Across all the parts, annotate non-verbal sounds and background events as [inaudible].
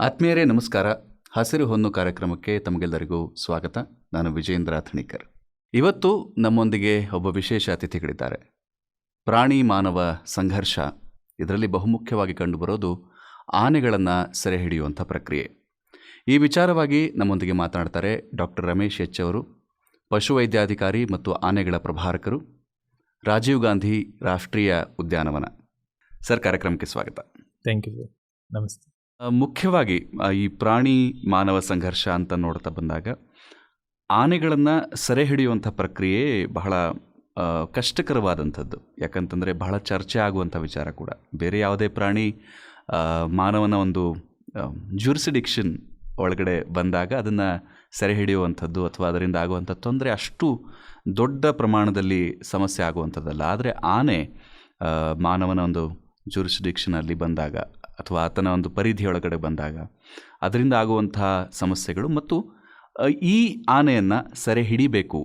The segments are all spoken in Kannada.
ಆತ್ಮೀಯರೇ, ನಮಸ್ಕಾರ. ಹಸಿರು ಹೊನ್ನು ಕಾರ್ಯಕ್ರಮಕ್ಕೆ ತಮಗೆಲ್ಲರಿಗೂ ಸ್ವಾಗತ. ನಾನು ವಿಜೇಂದ್ರ ಅಥಣಿಕರ್. ಇವತ್ತು ನಮ್ಮೊಂದಿಗೆ ಒಬ್ಬ ವಿಶೇಷ ಅತಿಥಿಗಳಿದ್ದಾರೆ. ಪ್ರಾಣಿ ಮಾನವ ಸಂಘರ್ಷ ಇದರಲ್ಲಿ ಬಹುಮುಖ್ಯವಾಗಿ ಕಂಡುಬರೋದು ಆನೆಗಳನ್ನು ಸೆರೆ ಹಿಡಿಯುವಂಥ ಪ್ರಕ್ರಿಯೆ. ಈ ವಿಚಾರವಾಗಿ ನಮ್ಮೊಂದಿಗೆ ಮಾತನಾಡ್ತಾರೆ ಡಾಕ್ಟರ್ ರಮೇಶ್ ಎಚ್ ಅವರು, ಪಶುವೈದ್ಯಾಧಿಕಾರಿ ಮತ್ತು ಆನೆಗಳ ಪ್ರಭಾರಕರು, ರಾಜೀವ್ ಗಾಂಧಿ ರಾಷ್ಟ್ರೀಯ ಉದ್ಯಾನವನ. ಸರ್, ಕಾರ್ಯಕ್ರಮಕ್ಕೆ ಸ್ವಾಗತ. Thank you sir. ನಮಸ್ತೆ. ಮುಖ್ಯವಾಗಿ ಈ ಪ್ರಾಣಿ ಮಾನವ ಸಂಘರ್ಷ ಅಂತ ನೋಡ್ತಾ ಬಂದಾಗ, ಆನೆಗಳನ್ನು ಸೆರೆ ಹಿಡಿಯುವಂಥ ಪ್ರಕ್ರಿಯೆ ಬಹಳ ಕಷ್ಟಕರವಾದಂಥದ್ದು. ಯಾಕಂತಂದರೆ ಬಹಳ ಚರ್ಚೆ ಆಗುವಂಥ ವಿಚಾರ ಕೂಡ. ಬೇರೆ ಯಾವುದೇ ಪ್ರಾಣಿ ಮಾನವನ ಒಂದು ಜ್ಯೂರಿಸಿಡಿಕ್ಷನ್ ಒಳಗಡೆ ಬಂದಾಗ ಅದನ್ನು ಸೆರೆ ಹಿಡಿಯುವಂಥದ್ದು ಅಥವಾ ಅದರಿಂದ ಆಗುವಂಥ ತೊಂದರೆ ಅಷ್ಟು ದೊಡ್ಡ ಪ್ರಮಾಣದಲ್ಲಿ ಸಮಸ್ಯೆ ಆಗುವಂಥದ್ದಲ್ಲ. ಆದರೆ ಆನೆ ಮಾನವನ ಒಂದು ಜೂರಿಸ್ಡಿಕ್ಷನಲ್ಲಿ ಬಂದಾಗ ಅಥವಾ ಆತನ ಒಂದು ಪರಿಧಿಯೊಳಗಡೆ ಬಂದಾಗ ಅದರಿಂದ ಆಗುವಂತಹ ಸಮಸ್ಯೆಗಳು ಮತ್ತು ಈ ಆನೆಯನ್ನು ಸೆರೆ ಹಿಡಿಬೇಕು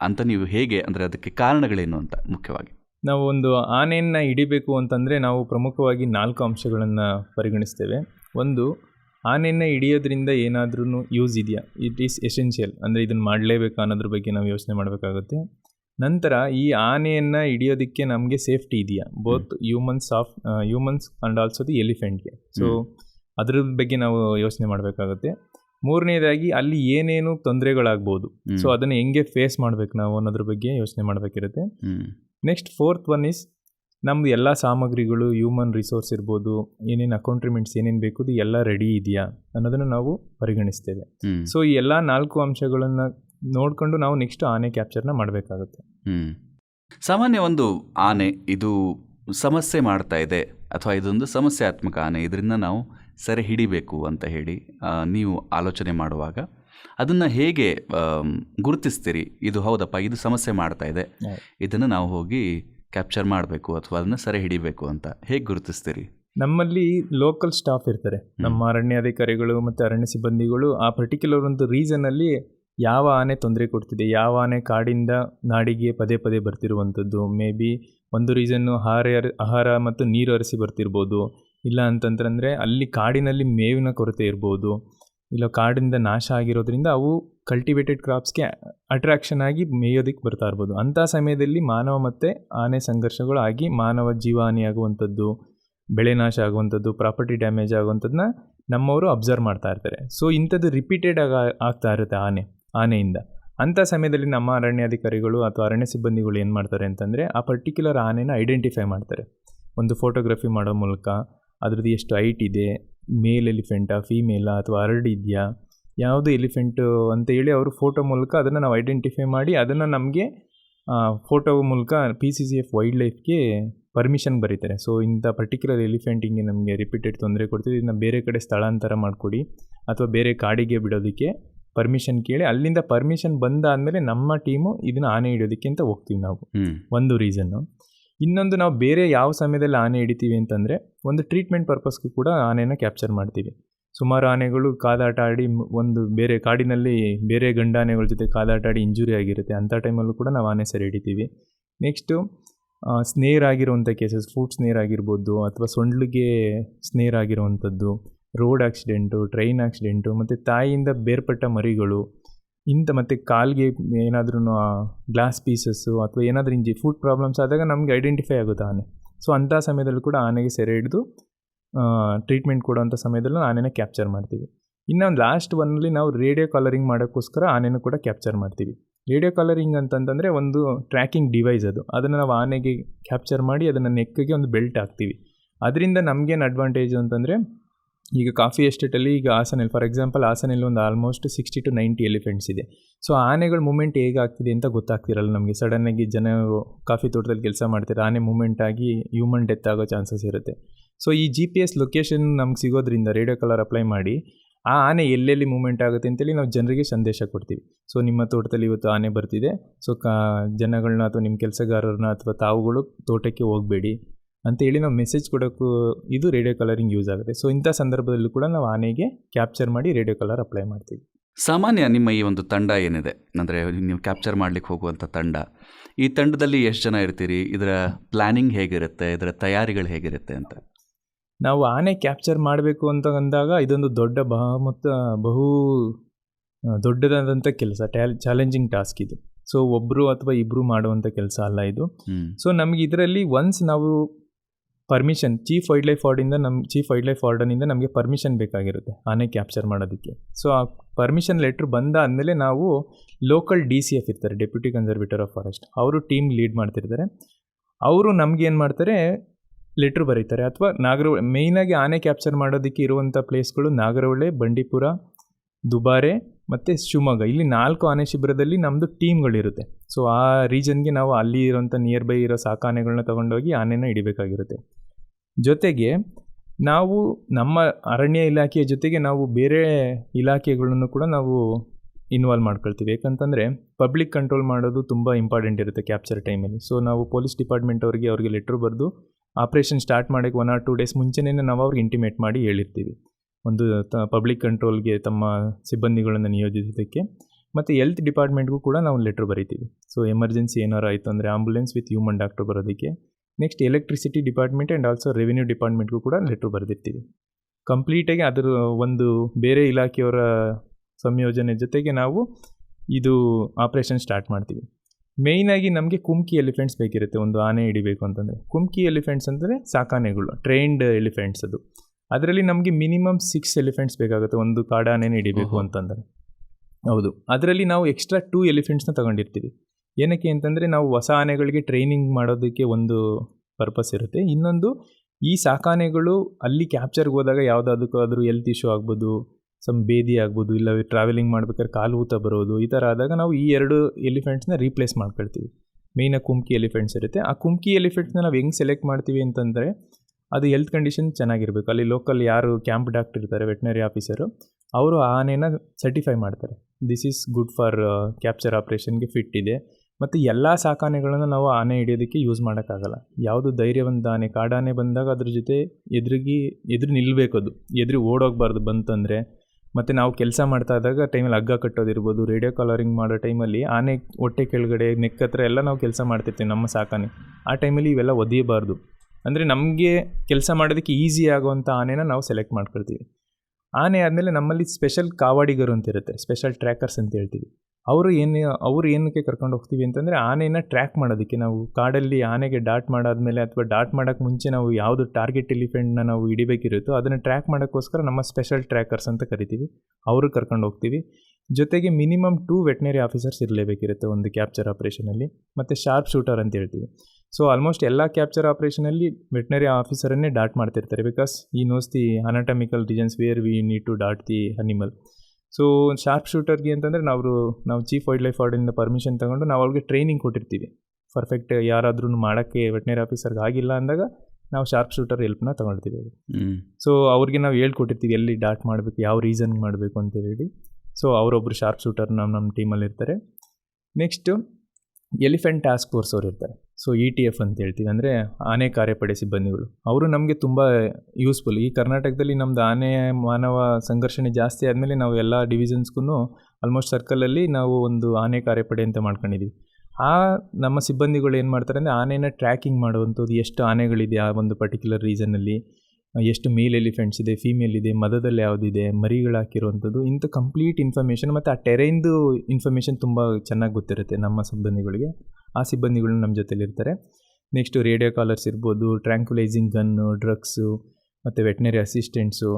ಅಂತ ನೀವು ಹೇಗೆ, ಅಂದರೆ ಅದಕ್ಕೆ ಕಾರಣಗಳೇನು ಅಂತ ಮುಖ್ಯವಾಗಿ? ನಾವು ಒಂದು ಆನೆಯನ್ನು ಹಿಡಿಬೇಕು ಅಂತಂದರೆ ನಾವು ಪ್ರಮುಖವಾಗಿ ನಾಲ್ಕು ಅಂಶಗಳನ್ನು ಪರಿಗಣಿಸ್ತೇವೆ. ಒಂದು, ಆನೆಯನ್ನು ಹಿಡಿಯೋದ್ರಿಂದ ಏನಾದ್ರೂ ಯೂಸ್ ಇದೆಯಾ? ಇಟ್ ಈಸ್ ಎಸೆನ್ಷಿಯಲ್ ಅಂದರೆ ಇದನ್ನು ಮಾಡಲೇಬೇಕು ಅನ್ನೋದ್ರ ಬಗ್ಗೆ ನಾವು ಯೋಚನೆ ಮಾಡಬೇಕಾಗುತ್ತೆ. ನಂತರ ಈ ಆನೆಯನ್ನು ಹಿಡಿಯೋದಕ್ಕೆ ನಮಗೆ ಸೇಫ್ಟಿ ಇದೆಯಾ? Both humans of humans and also the ಎಲಿಫೆಂಟ್ಗೆ so ಅದ್ರ ಬಗ್ಗೆ ನಾವು ಯೋಚನೆ ಮಾಡಬೇಕಾಗುತ್ತೆ. ಮೂರನೇದಾಗಿ ಅಲ್ಲಿ ಏನೇನು ತೊಂದರೆಗಳಾಗ್ಬೋದು. ಸೊ ಅದನ್ನು ಹೆಂಗೆ ಫೇಸ್ ಮಾಡ್ಬೇಕು ನಾವು ಅನ್ನೋದ್ರ ಬಗ್ಗೆ ಯೋಚನೆ ಮಾಡಬೇಕಿರುತ್ತೆ. ನೆಕ್ಸ್ಟ್ ಫೋರ್ತ್ ಒನ್ ಇಸ್ ನಮ್ದು ಎಲ್ಲ ಸಾಮಗ್ರಿಗಳು ಹ್ಯೂಮನ್ ರಿಸೋರ್ಸ್ ಇರ್ಬೋದು ಏನೇನು ಅಕೌಂಟ್ರಿಮೆಂಟ್ಸ್ ಏನೇನು ಬೇಕು ಎಲ್ಲ ರೆಡಿ ಇದೆಯಾ ಅನ್ನೋದನ್ನು ನಾವು ಪರಿಗಣಿಸ್ತೇವೆ. ಸೊ ಈ ಎಲ್ಲ ನಾಲ್ಕು ಅಂಶಗಳನ್ನು ನೋಡಿಕೊಂಡು ನಾವು ನೆಕ್ಸ್ಟ್ ಆನೆ ಕ್ಯಾಪ್ಚರ್ನ ಮಾಡಬೇಕಾಗುತ್ತೆ. ಹ್ಮ್. ಸಾಮಾನ್ಯ ಒಂದು ಆನೆ ಇದು ಸಮಸ್ಯೆ ಮಾಡ್ತಾ ಇದೆ ಅಥವಾ ಇದೊಂದು ಸಮಸ್ಯಾತ್ಮಕ ಆನೆ ಇದರಿಂದ ನಾವು ಸೆರೆ ಹಿಡಿಬೇಕು ಅಂತ ಹೇಳಿ ನೀವು ಆಲೋಚನೆ ಮಾಡುವಾಗ ಅದನ್ನು ಹೇಗೆ ಗುರುತಿಸ್ತೀರಿ? ಇದು ಹೌದಪ್ಪ ಇದು ಸಮಸ್ಯೆ ಮಾಡ್ತಾ ಇದೆ. ಇದನ್ನು ನಾವು ಹೋಗಿ ಕ್ಯಾಪ್ಚರ್ ಮಾಡಬೇಕು ಅಥವಾ ಅದನ್ನು ಸೆರೆ ಹಿಡಿಬೇಕು ಅಂತ ಹೇಗೆ ಗುರುತಿಸ್ತೀರಿ? ನಮ್ಮಲ್ಲಿ ಲೋಕಲ್ ಸ್ಟಾಫ್ ಇರ್ತಾರೆ. ನಮ್ಮ ಅರಣ್ಯಾಧಿಕಾರಿಗಳು ಮತ್ತು ಅರಣ್ಯ ಸಿಬ್ಬಂದಿಗಳು ಆ ಪರ್ಟಿಕ್ಯುಲರ್ ಒಂದು ರೀಸನಲ್ಲಿ ಯಾವ ಆನೆ ತೊಂದರೆ ಕೊಡ್ತಿದೆ? ಯಾವ ಆನೆ ಕಾಡಿಂದ ನಾಡಿಗೆ ಪದೇ ಪದೇ ಬರ್ತಿರುವಂಥದ್ದು? ಮೇ ಬಿ ಒಂದು ರೀಸನ್ನು ಆಹಾರ ಆಹಾರ ಮತ್ತು ನೀರು ಅರಿಸಿ ಬರ್ತಿರ್ಬೋದು. ಇಲ್ಲ ಅಂತಂತಂದರೆ ಅಲ್ಲಿ ಕಾಡಿನಲ್ಲಿ ಮೇವಿನ ಕೊರತೆ ಇರ್ಬೋದು. ಇಲ್ಲ ಕಾಡಿಂದ ನಾಶ ಆಗಿರೋದ್ರಿಂದ ಅವು ಕಲ್ಟಿವೇಟೆಡ್ ಕ್ರಾಪ್ಸ್ಗೆ ಅಟ್ರಾಕ್ಷನ್ ಆಗಿ ಮೇಯೋದಕ್ಕೆ ಬರ್ತಾ ಇರ್ಬೋದು. ಅಂಥ ಸಮಯದಲ್ಲಿ ಮಾನವ ಮತ್ತು ಆನೆ ಸಂಘರ್ಷಗಳು ಆಗಿ ಮಾನವ ಜೀವಾನಿ ಆಗುವಂಥದ್ದು, ಬೆಳೆ ನಾಶ ಆಗುವಂಥದ್ದು ಪ್ರಾಪರ್ಟಿ ಡ್ಯಾಮೇಜ್ ಆಗುವಂಥದ್ದನ್ನ ನಮ್ಮವರು ಅಬ್ಸರ್ವ್ ಮಾಡ್ತಾ ಇರ್ತಾರೆ. ಸೊ ಇಂಥದ್ದು ರಿಪೀಟೆಡ್ ಆಗಿ ಆಗ್ತಾ ಇರುತ್ತೆ ಆನೆ. ಆನೆಯಿಂದ. ಅಂಥ ಸಮಯದಲ್ಲಿ ನಮ್ಮ ಅರಣ್ಯಾಧಿಕಾರಿಗಳು ಅಥವಾ ಅರಣ್ಯ ಸಿಬ್ಬಂದಿಗಳು ಏನು ಮಾಡ್ತಾರೆ ಅಂತಂದರೆ ಆ ಪರ್ಟಿಕ್ಯುಲರ್ ಆನೆನ ಐಡೆಂಟಿಫೈ ಮಾಡ್ತಾರೆ. ಒಂದು ಫೋಟೋಗ್ರಫಿ ಮಾಡೋ ಮೂಲಕ ಅದ್ರದ್ದು ಎಷ್ಟು ಹೈಟ್ ಇದೆ ಮೇಲ್ ಎಲಿಫೆಂಟಾ ಫೀಮೇಲಾ ಅಥವಾ ಹರ್ಡ್ ಇದೆಯಾ, ಯಾವುದು ಎಲಿಫೆಂಟು ಅಂತ ಹೇಳಿ ಅವರು ಫೋಟೋ ಮೂಲಕ ಅದನ್ನು ನಾವು ಐಡೆಂಟಿಫೈ ಮಾಡಿ ಅದನ್ನು ನಮಗೆ ಫೋಟೋ ಮೂಲಕ ಪಿ ಸಿ ಸಿ ಎಫ್ ವೈಲ್ಡ್ ಲೈಫ್ಗೆ ಪರ್ಮಿಷನ್ ಬರೀತಾರೆ. ಸೊ ಇಂಥ ಪರ್ಟಿಕ್ಯುಲರ್ ಎಲಿಫೆಂಟ್ ಹಿಂಗೆ ನಮಗೆ ರಿಪೀಟೆಡ್ ತೊಂದರೆ ಕೊಡ್ತೀವಿ ಇದನ್ನ ಬೇರೆ ಕಡೆ ಸ್ಥಳಾಂತರ ಮಾಡಿಕೊಡಿ ಅಥವಾ ಬೇರೆ ಕಾಡಿಗೆ ಬಿಡೋದಕ್ಕೆ ಪರ್ಮಿಷನ್ ಕೇಳಿ ಅಲ್ಲಿಂದ ಪರ್ಮಿಷನ್ ಬಂದಾದಮೇಲೆ ನಮ್ಮ ಟೀಮು ಇದನ್ನು ಆನೆ ಹಿಡಿಯೋದಕ್ಕೆ ಅಂತ ಹೋಗ್ತೀವಿ ನಾವು. ಒಂದು ರೀಸನ್ನು ಇನ್ನೊಂದು ನಾವು ಬೇರೆ ಯಾವ ಸಮಯದಲ್ಲಿ ಆನೆ ಹಿಡಿತೀವಿ ಅಂತಂದರೆ ಒಂದು ಟ್ರೀಟ್ಮೆಂಟ್ ಪರ್ಪಸ್ಗೂ ಕೂಡ ಆನೆನ ಕ್ಯಾಪ್ಚರ್ ಮಾಡ್ತೀವಿ. ಸುಮಾರು ಆನೆಗಳು ಕಾದಾಟ ಆಡಿ ಒಂದು ಬೇರೆ ಕಾಡಿನಲ್ಲಿ ಬೇರೆ ಗಂಡಾನೆಗಳ ಜೊತೆ ಕಾದಾಟ ಆಡಿ ಇಂಜುರಿ ಆಗಿರುತ್ತೆ. ಅಂಥ ಟೈಮಲ್ಲೂ ಕೂಡ ನಾವು ಆನೆ ಸರಿ ಹಿಡಿತೀವಿ. ನೆಕ್ಸ್ಟು ಸ್ನೇರ್ ಆಗಿರುವಂಥ ಕೇಸಸ್ ಫುಡ್ ಸ್ನೇರ್ ಆಗಿರ್ಬೋದು ಅಥವಾ ಸೊಂಡ್ಲಿಗೆ ಸ್ನೇರ್ ಆಗಿರುವಂಥದ್ದು ರೋಡ್ ಆಕ್ಸಿಡೆಂಟು ಟ್ರೈನ್ ಆಕ್ಸಿಡೆಂಟು ಮತ್ತು ತಾಯಿಯಿಂದ ಬೇರ್ಪಟ್ಟ ಮರಿಗಳು, ಇಂಥ ಮತ್ತು ಕಾಲ್ಗೆ ಏನಾದ್ರೂ ಗ್ಲಾಸ್ ಪೀಸಸ್ಸು ಅಥವಾ ಏನಾದರೂ ಇಂಜಿ ಫುಡ್ ಪ್ರಾಬ್ಲಮ್ಸ್ ಆದಾಗ ನಮಗೆ ಐಡೆಂಟಿಫೈ ಆಗುತ್ತೆ ಆನೆ. ಸೊ ಅಂಥ ಸಮಯದಲ್ಲೂ ಕೂಡ ಆನೆಗೆ ಸೆರೆ ಹಿಡಿದು ಟ್ರೀಟ್ಮೆಂಟ್ ಕೊಡೋಂಥ ಸಮಯದಲ್ಲೂ ಆನೆನ ಕ್ಯಾಪ್ಚರ್ ಮಾಡ್ತೀವಿ. ಇನ್ನು ಲಾಸ್ಟ್ ಒನ್ನಲ್ಲಿ ನಾವು ರೇಡಿಯೋ ಕಾಲರಿಂಗ್ ಮಾಡೋಕ್ಕೋಸ್ಕರ ಆನೆನೂ ಕೂಡ ಕ್ಯಾಪ್ಚರ್ ಮಾಡ್ತೀವಿ. ರೇಡಿಯೋ ಕಾಲರಿಂಗ್ ಅಂತಂತಂದರೆ ಒಂದು ಟ್ರ್ಯಾಕಿಂಗ್ ಡಿವೈಸ್ ಅದು. ಅದನ್ನು ನಾವು ಆನೆಗೆ ಕ್ಯಾಪ್ಚರ್ ಮಾಡಿ ಅದನ್ನು ನೆಕ್ಕಿಗೆ ಒಂದು ಬೆಲ್ಟ್ ಹಾಕ್ತೀವಿ. ಅದರಿಂದ ನಮಗೇನು ಅಡ್ವಾಂಟೇಜು ಅಂತಂದರೆ ಈಗ ಕಾಫಿ ಎಸ್ಟೇಟಲ್ಲಿ ಈಗ ಹಾಸನಲ್ಲಿ ಫಾರ್ ಎಕ್ಸಾಂಪಲ್ ಹಾಸನಲ್ಲಿ ಒಂದು almost sixty to ninety elephants ಇದೆ. ಸೊ ಆನೆಗಳ ಮೂಮೆಂಟ್ ಹೇಗಾಗ್ತಿದೆ ಅಂತ ಗೊತ್ತಾಗ್ತಿರಲ್ಲ ನಮಗೆ. ಸಡನ್ನಾಗಿ ಜನ ಕಾಫಿ ತೋಟದಲ್ಲಿ ಕೆಲಸ ಮಾಡ್ತಾರೆ ಆನೆ ಮೂಮೆಂಟ್ ಆಗಿ ಹ್ಯೂಮನ್ ಡೆತ್ ಆಗೋ ಚಾನ್ಸಸ್ ಇರುತ್ತೆ. ಸೊ ಈ ಜಿ ಪಿ ಎಸ್ ಲೊಕೇಶನ್ ನಮ್ಗೆ ಸಿಗೋದ್ರಿಂದ ರೇಡಿಯೋ ಕಲರ್ ಅಪ್ಲೈ ಮಾಡಿ ಆ ಆನೆ ಎಲ್ಲೆಲ್ಲಿ ಮೂಮೆಂಟ್ ಆಗುತ್ತೆ ಅಂತೇಳಿ ನಾವು ಜನರಿಗೆ ಸಂದೇಶ ಕೊಡ್ತೀವಿ. ಸೊ ನಿಮ್ಮ ತೋಟದಲ್ಲಿ ಇವತ್ತು ಆನೆ ಬರ್ತಿದೆ. ಸೊ ಕಾ, ಜನಗಳನ್ನ ಅಥವಾ ನಿಮ್ಮ ಕೆಲಸಗಾರರನ್ನ ಅಥವಾ ತಾವುಗಳು ತೋಟಕ್ಕೆ ಹೋಗಬೇಡಿ. ಅಂತೇಳಿ ನಾವು ಮೆಸೇಜ್ ಕೊಡೋಕ್ಕೂ ಇದು ರೇಡಿಯೋ ಕಲರಿಂಗ್ ಯೂಸ್ ಆಗುತ್ತೆ. ಸೊ ಇಂಥ ಸಂದರ್ಭದಲ್ಲೂ ಕೂಡ ನಾವು ಆನೆಗೆ ಕ್ಯಾಪ್ಚರ್ ಮಾಡಿ ರೇಡಿಯೋ ಕಲರ್ ಅಪ್ಲೈ ಮಾಡ್ತೀವಿ. ಸಾಮಾನ್ಯ ನಿಮ್ಮ ಈ ಒಂದು ತಂಡ ಏನಿದೆ? ಅಂದರೆ ನೀವು ಕ್ಯಾಪ್ಚರ್ ಮಾಡ್ಲಿಕ್ಕೆ ಹೋಗುವಂಥ ತಂಡ. ಈ ತಂಡದಲ್ಲಿ ಎಷ್ಟು ಜನ ಇರ್ತೀರಿ? ಇದರ ಪ್ಲಾನಿಂಗ್ ಹೇಗಿರುತ್ತೆ? ಇದರ ತಯಾರಿಗಳು ಹೇಗಿರುತ್ತೆ ಅಂತ. ನಾವು ಆನೆ ಕ್ಯಾಪ್ಚರ್ ಮಾಡಬೇಕು ಅಂತ ಅಂದಾಗ ಇದೊಂದು ದೊಡ್ಡ ಬಹು ಆ, ದೊಡ್ಡದಾದಂಥ ಕೆಲಸ ಟ್ಯಾಲ್ ಚಾಲೆಂಜಿಂಗ್ ಟಾಸ್ಕ್ ಇದು. ಸೊ ಒಬ್ಬರು ಅಥವಾ ಇಬ್ಬರು ಮಾಡುವಂಥ ಕೆಲಸ ಅಲ್ಲ ಇದು. ಸೊ ನಮಗೆ ಇದರಲ್ಲಿ ಒನ್ಸ್ ನಾವು ಪರ್ಮಿಷನ್ ಚೀಫ್ ವೈಲ್ಡ್ ಲೈಫ್ ವಾರ್ಡಿಂದ ನಮ್ಮ ಚೀಫ್ ವೈಲ್ಡ್ ಲೈಫ್ ವಾರ್ಡನಿಂದ ನಮಗೆ ಪರ್ಮಿಷನ್ ಬೇಕಾಗಿರುತ್ತೆ, ಆನೆ ಕ್ಯಾಪ್ಚರ್ ಮಾಡೋದಕ್ಕೆ. ಸೊ ಆ ಪರ್ಮಿಷನ್ ಲೆಟ್ರ್ ಬಂದ ಆದಮೇಲೆ ನಾವು ಲೋಕಲ್ ಡಿ ಸಿ ಎಫ್ ಇರ್ತಾರೆ ಡೆಪ್ಯೂಟಿ ಕನ್ಸರ್ವೇಟರ್ ಆಫ್ ಫಾರೆಸ್ಟ್ ಅವರು ಟೀಮ್ ಲೀಡ್ ಮಾಡ್ತಿರ್ತಾರೆ. ಅವರು ನಮ್ಗೆ ಏನು ಮಾಡ್ತಾರೆ ಲೆಟ್ರ್ ಬರೀತಾರೆ. ಅಥವಾ ನಾಗರ ಮೇಯ್ನಾಗಿ ಆನೆ ಕ್ಯಾಪ್ಚರ್ ಮಾಡೋದಕ್ಕೆ ಇರುವಂಥ ಪ್ಲೇಸ್ಗಳು ನಾಗರಹೊಳೆ, ಬಂಡೀಪುರ, ದುಬಾರೆ ಮತ್ತು ಶಿವಮೊಗ್ಗ. ಇಲ್ಲಿ ನಾಲ್ಕು ಆನೆ ಶಿಬಿರದಲ್ಲಿ ನಮ್ಮದು ಟೀಮ್ಗಳಿರುತ್ತೆ ಸೊ ಆ ರೀಜನ್ಗೆ ನಾವು ಅಲ್ಲಿ ಇರೋಂಥ ನಿಯರ್ ಬೈ ಇರೋ ಸಾಕಾನೆಗಳನ್ನ ತೊಗೊಂಡೋಗಿ ಆನೆನ ಹಿಡಿಬೇಕಾಗಿರುತ್ತೆ. ಜೊತೆಗೆ ನಾವು ನಮ್ಮ ಅರಣ್ಯ ಇಲಾಖೆಯ ಜೊತೆಗೆ ನಾವು ಬೇರೆ ಇಲಾಖೆಗಳನ್ನು ಕೂಡ ನಾವು ಇನ್ವಾಲ್ವ್ ಮಾಡ್ಕೊಳ್ತೀವಿ. ಯಾಕಂತಂದರೆ ಪಬ್ಲಿಕ್ ಕಂಟ್ರೋಲ್ ಮಾಡೋದು ತುಂಬ ಇಂಪಾರ್ಟೆಂಟ್ ಇರುತ್ತೆ ಕ್ಯಾಪ್ಚರ್ ಟೈಮಲ್ಲಿ ಸೊ ನಾವು ಪೊಲೀಸ್ ಡಿಪಾರ್ಟ್ಮೆಂಟ್ ಅವರಿಗೆ ಅವ್ರಿಗೆ ಲೆಟ್ರ್ ಬರೆದು ಆಪ್ರೇಷನ್ ಸ್ಟಾರ್ಟ್ ಮಾಡೋಕ್ಕೆ ಒನ್ ಆರ್ ಟೂ ಡೇಸ್ ಮುಂಚೆನೇ ನಾವು ಅವ್ರಿಗೆ ಇಂಟಿಮೇಟ್ ಮಾಡಿ ಹೇಳಿರ್ತೀವಿ. ಒಂದು ತ ಪಬ್ಲಿಕ್ ಕಂಟ್ರೋಲ್ಗೆ ತಮ್ಮ ಸಿಬ್ಬಂದಿಗಳನ್ನು ನಿಯೋಜಿಸೋದಕ್ಕೆ. ಮತ್ತು ಹೆಲ್ತ್ ಡಿಪಾರ್ಟ್ಮೆಂಟ್ಗೂ ಕೂಡ ನಾವು ಲೆಟ್ರ್ ಬರೀತೀವಿ. ಸೊ ಎಮರ್ಜೆನ್ಸಿ ಏನಾರು ಆಯಿತು ಅಂದರೆ ಆಂಬುಲೆನ್ಸ್ ವಿತ್ ಹ್ಯೂಮನ್ ಡಾಕ್ಟರ್ ಬರೋದಕ್ಕೆ. Next electricity department and also revenue ಡಿಪಾರ್ಟ್ಮೆಂಟ್ಗೂ ಕೂಡ ಲೆಟ್ರ್ ಬರೆದಿರ್ತೀವಿ. ಕಂಪ್ಲೀಟಾಗಿ ಅದರ ಒಂದು ಬೇರೆ ಇಲಾಖೆಯವರ ಸಂಯೋಜನೆ ಜೊತೆಗೆ ನಾವು ಇದು ಆಪ್ರೇಷನ್ ಸ್ಟಾರ್ಟ್ ಮಾಡ್ತೀವಿ. ಮೇಯ್ನಾಗಿ ನಮಗೆ ಕುಮ್ಕಿ ಎಲಿಫೆಂಟ್ಸ್ ಬೇಕಿರುತ್ತೆ ಒಂದು ಆನೆ ಹಿಡಿಬೇಕು ಅಂತಂದರೆ. ಕುಮ್ಕಿ ಎಲಿಫೆಂಟ್ಸ್ ಅಂದರೆ ಸಾಕಾನೆಗಳು ಟ್ರೈನ್ಡ್ ಎಲಿಫೆಂಟ್ಸ್ ಅದು. ಅದರಲ್ಲಿ ನಮಗೆ ಮಿನಿಮಮ್ ಸಿಕ್ಸ್ ಎಲಿಫೆಂಟ್ಸ್ ಬೇಕಾಗುತ್ತೆ ಒಂದು ಕಾಡಾನೆ ಹಿಡಿಬೇಕು. ಅಂತಂದರೆ. ಹೌದು. ಅದರಲ್ಲಿ ನಾವು ಎಕ್ಸ್ಟ್ರಾ ಟೂ ಎಲಿಫೆಂಟ್ಸ್ನ ತಗೊಂಡಿರ್ತೀವಿ. ಏನಕ್ಕೆ ಅಂತಂದರೆ ನಾವು ಹೊಸ ಆನೆಗಳಿಗೆ ಟ್ರೈನಿಂಗ್ ಮಾಡೋದಕ್ಕೆ ಒಂದು ಪರ್ಪಸ್ ಇರುತ್ತೆ. ಇನ್ನೊಂದು, ಈ ಸಾಕಾನೆಗಳು ಅಲ್ಲಿ ಕ್ಯಾಪ್ಚರ್ಗೆ ಹೋದಾಗ ಯಾವುದಾದಕ್ಕಾದರೂ ಎಲ್ತ್ ಇಶ್ಯೂ ಆಗ್ಬೋದು ಸಮ್ ಬೇದಿ ಆಗ್ಬೋದು ಇಲ್ಲ ಟ್ರಾವೆಲಿಂಗ್ ಮಾಡ್ಬೇಕಾದ್ರೆ ಕಾಲು ಊತ ಬರೋದು, ಈ ಥರ ಆದಾಗ ನಾವು ಈ ಎರಡು ಎಲಿಫೆಂಟ್ಸ್ನ ರೀಪ್ಲೇಸ್ ಮಾಡ್ಕೊಳ್ತೀವಿ. ಮೇಯ್ನಾಗಿ ಕುಮ್ಕಿ ಎಲಿಫೆಂಟ್ಸ್ ಇರುತ್ತೆ. ಆ ಕುಮ್ಕಿ ಎಲಿಫೆಂಟ್ಸ್ನ ನಾವು ಹೆಂಗೆ ಸೆಲೆಕ್ಟ್ ಮಾಡ್ತೀವಿ ಅಂತಂದರೆ, ಅದು ಹೆಲ್ತ್ ಕಂಡೀಷನ್ ಚೆನ್ನಾಗಿರಬೇಕು. ಅಲ್ಲಿ ಲೋಕಲ್ ಯಾರು ಕ್ಯಾಂಪ್ ಡಾಕ್ಟರ್ ಇರ್ತಾರೆ ವೆಟ್ನರಿ ಆಫೀಸರು ಅವರು ಆ ಆನೆನ ಸರ್ಟಿಫೈ ಮಾಡ್ತಾರೆ. This is good for capture ಆಪ್ರೇಷನ್ಗೆ fit ಇದೆ. ಮತ್ತು ಎಲ್ಲ ಸಾಕಾನೆಗಳನ್ನು ನಾವು ಆನೆ ಹಿಡಿಯೋದಕ್ಕೆ ಯೂಸ್ ಮಾಡೋಕ್ಕಾಗಲ್ಲ. ಯಾವುದು ಧೈರ್ಯವಂತ ಆನೆ, ಕಾಡಾನೆ ಬಂದಾಗ ಅದ್ರ ಜೊತೆ ಎದುರಿಗೆ, ಎದುರು ನಿಲ್ಲಬೇಕು ಅದು. ಎದುರು ಓಡೋಗ್ಬಾರ್ದು ಬಂತಂದರೆ. ಮತ್ತು ನಾವು ಕೆಲಸ ಮಾಡ್ತಾ ಇದ್ದಾಗ ಟೈಮಲ್ಲಿ ಹಗ್ಗ ಕಟ್ಟೋದಿರ್ಬೋದು ರೇಡಿಯೋ ಕಾಲರಿಂಗ್ ಮಾಡೋ ಟೈಮಲ್ಲಿ ಆನೆ ಹೊಟ್ಟೆ ಕೆಳಗಡೆ ನೆಕ್ ಹತ್ರ ಎಲ್ಲ ನಾವು ಕೆಲಸ ಮಾಡ್ತಿರ್ತೀವಿ ನಮ್ಮ ಸಾಕಾನೆ ಆ ಟೈಮಲ್ಲಿ ಇವೆಲ್ಲ ಒದಿಯಬಾರ್ದು. ಅಂದರೆ ನಮಗೆ ಕೆಲಸ ಮಾಡೋದಕ್ಕೆ ಈಸಿ ಆಗುವಂಥ ಆನೆನ ನಾವು ಸೆಲೆಕ್ಟ್ ಮಾಡ್ಕೊಳ್ತೀವಿ. ಆನೆ ಆದಮೇಲೆ ನಮ್ಮಲ್ಲಿ ಸ್ಪೆಷಲ್ ಕಾವಾಡಿಗರು ಅಂತ ಇರುತ್ತೆ. ಸ್ಪೆಷಲ್ ಟ್ರ್ಯಾಕರ್ಸ್ ಅಂತ ಹೇಳ್ತೀವಿ. ಅವರು ಏನು, ಅವ್ರು ಏನಕ್ಕೆ ಕರ್ಕೊಂಡು ಹೋಗ್ತೀವಿ ಅಂತಂದರೆ ಆನೆಯನ್ನು ಟ್ರ್ಯಾಕ್ ಮಾಡೋದಕ್ಕೆ. ನಾವು ಕಾಡಲ್ಲಿ ಆನೆಗೆ ಡಾಟ್ ಮಾಡಾದ್ಮೇಲೆ ಅಥವಾ ಡಾಟ್ ಮಾಡೋಕ್ಕೆ ಮುಂಚೆ ನಾವು ಯಾವುದು ಟಾರ್ಗೆಟ್ ಎಲಿಫೆಂಟ್ನ ನಾವು ಹಿಡಿಬೇಕಿರುತ್ತೋ ಅದನ್ನು ಟ್ರ್ಯಾಕ್ ಮಾಡೋಕ್ಕೋಸ್ಕರ ನಮ್ಮ ಸ್ಪೆಷಲ್ ಟ್ರ್ಯಾಕರ್ಸ್ ಅಂತ ಕರಿತೀವಿ. ಅವರು ಕರ್ಕೊಂಡು ಹೋಗ್ತೀವಿ. ಜೊತೆಗೆ ಮಿನಿಮಮ್ ಟೂ ವೆಟ್ನರಿ ಆಫೀಸರ್ಸ್ ಇರಲೇಬೇಕಿರುತ್ತೆ ಒಂದು ಕ್ಯಾಪ್ಚರ್ ಆಪ್ರೇಷನಲ್ಲಿ ಮತ್ತು ಶಾರ್ಪ್ ಶೂಟರ್ ಅಂತ ಹೇಳ್ತೀವಿ. ಸೊ ಆಲ್ಮೋಸ್ಟ್ ಎಲ್ಲ ಕ್ಯಾಪ್ಚರ್ ಆಪ್ರೇಷನಲ್ಲಿ ವೆಟ್ನರಿ ಆಫೀಸರನ್ನೇ ಡಾಟ್ ಮಾಡ್ತಿರ್ತಾರೆ because he knows the anatomical regions where we need to dot the animal so sharp ಶೂಟರ್ಗೆ ಅಂತಂದರೆ ನಾವು ನಾವು ಚೀಫ್ ವೈಲ್ಡ್ ಲೈಫ್ ವಾರ್ಡಿಂದ ಪರ್ಮಿಷನ್ ತಗೊಂಡು ನಾವು ಅವ್ರಿಗೆ ಟ್ರೈನಿಂಗ್ ಕೊಟ್ಟಿರ್ತೀವಿ. ಪರ್ಫೆಕ್ಟ್ ಯಾರಾದ್ರೂ ಮಾಡೋಕ್ಕೆ ವೆಟ್ನರಿ ಆಫೀಸರ್ಗೆ ಆಗಿಲ್ಲ ಅಂದಾಗ ನಾವು ಶಾರ್ಪ್ ಶೂಟರ್ ಹೆಲ್ಪ್ನ ತಗೊಳ್ತೀವಿ ಸೊ ಅವ್ರಿಗೆ ನಾವು ಹೇಳ್ಕೊಟ್ಟಿರ್ತೀವಿ ಎಲ್ಲಿ ಡಾಟ್ ಮಾಡಬೇಕು ಯಾವ ರೀಸನ್ ಮಾಡಬೇಕು ಅಂತ ಹೇಳಿ. ಸೊ ಅವರೊಬ್ಬರು ಶಾರ್ಪ್ ಶೂಟರ್ ನಮ್ಮ ನಮ್ಮ ಟೀಮಲ್ಲಿರ್ತಾರೆ ನೆಕ್ಸ್ಟು ಎಲಿಫೆಂಟ್ ಟಾಸ್ಕ್ ಫೋರ್ಸ್ ಅವ್ರು ಇರ್ತಾರೆ. ಸೊ ಇ ಟಿ ಎಫ್ ಅಂತ ಹೇಳ್ತೀವಿ. ಅಂದರೆ ಆನೆ ಕಾರ್ಯಪಡೆ ಸಿಬ್ಬಂದಿಗಳು. ಅವರು ನಮಗೆ ತುಂಬ ಯೂಸ್ಫುಲ್ ಈ ಕರ್ನಾಟಕದಲ್ಲಿ ನಮ್ಮದು ಆನೆ ಮಾನವ ಸಂಘರ್ಷಣೆ ಜಾಸ್ತಿ ಆದಮೇಲೆ ನಾವು ಎಲ್ಲ ಡಿವಿಷನ್ಸ್ಗೂ ಆಲ್ಮೋಸ್ಟ್ ಸರ್ಕಲಲ್ಲಿ ನಾವು ಒಂದು ಆನೆ ಕಾರ್ಯಪಡೆ ಅಂತ ಮಾಡ್ಕೊಂಡಿದ್ದೀವಿ ಆ ನಮ್ಮ ಸಿಬ್ಬಂದಿಗಳು ಏನು ಮಾಡ್ತಾರೆ ಅಂದರೆ ಆನೆನ ಟ್ರ್ಯಾಕಿಂಗ್ ಮಾಡುವಂಥದ್ದು ಎಷ್ಟು ಆನೆಗಳಿದೆ ಆ ಒಂದು ಪರ್ಟಿಕ್ಯುಲರ್ ರೀಸನಲ್ಲಿ ಎಷ್ಟು ಮೇಲ್ ಎಲಿಫೆಂಟ್ಸ್ ಇದೆ ಫೀಮೇಲ್ ಇದೆ ಮದದಲ್ಲಿ ಯಾವುದಿದೆ ಮರಿಗಳು ಹಾಕಿರುವಂಥದ್ದು ಇಂಥ ಕಂಪ್ಲೀಟ್ ಇನ್ಫಾರ್ಮೇಷನ್ ಮತ್ತು ಆ ಟೆರೈನ್ದು ಇನ್ಫಾರ್ಮೇಷನ್ ತುಂಬ ಚೆನ್ನಾಗಿ ಗೊತ್ತಿರುತ್ತೆ ನಮ್ಮ ಸಿಬ್ಬಂದಿಗಳಿಗೆ ಆ ಸಿಬ್ಬಂದಿಗಳು ನಮ್ಮ ಜೊತೆಲಿರ್ತಾರೆ. ನೆಕ್ಸ್ಟು ರೇಡಿಯೋ ಕಾಲರ್ಸ್ ಇರ್ಬೋದು ಟ್ರ್ಯಾಂಕ್ಯುಲೈಸಿಂಗ್ ಗನ್ನು ಡ್ರಗ್ಸು ಮತ್ತು veterinary assistants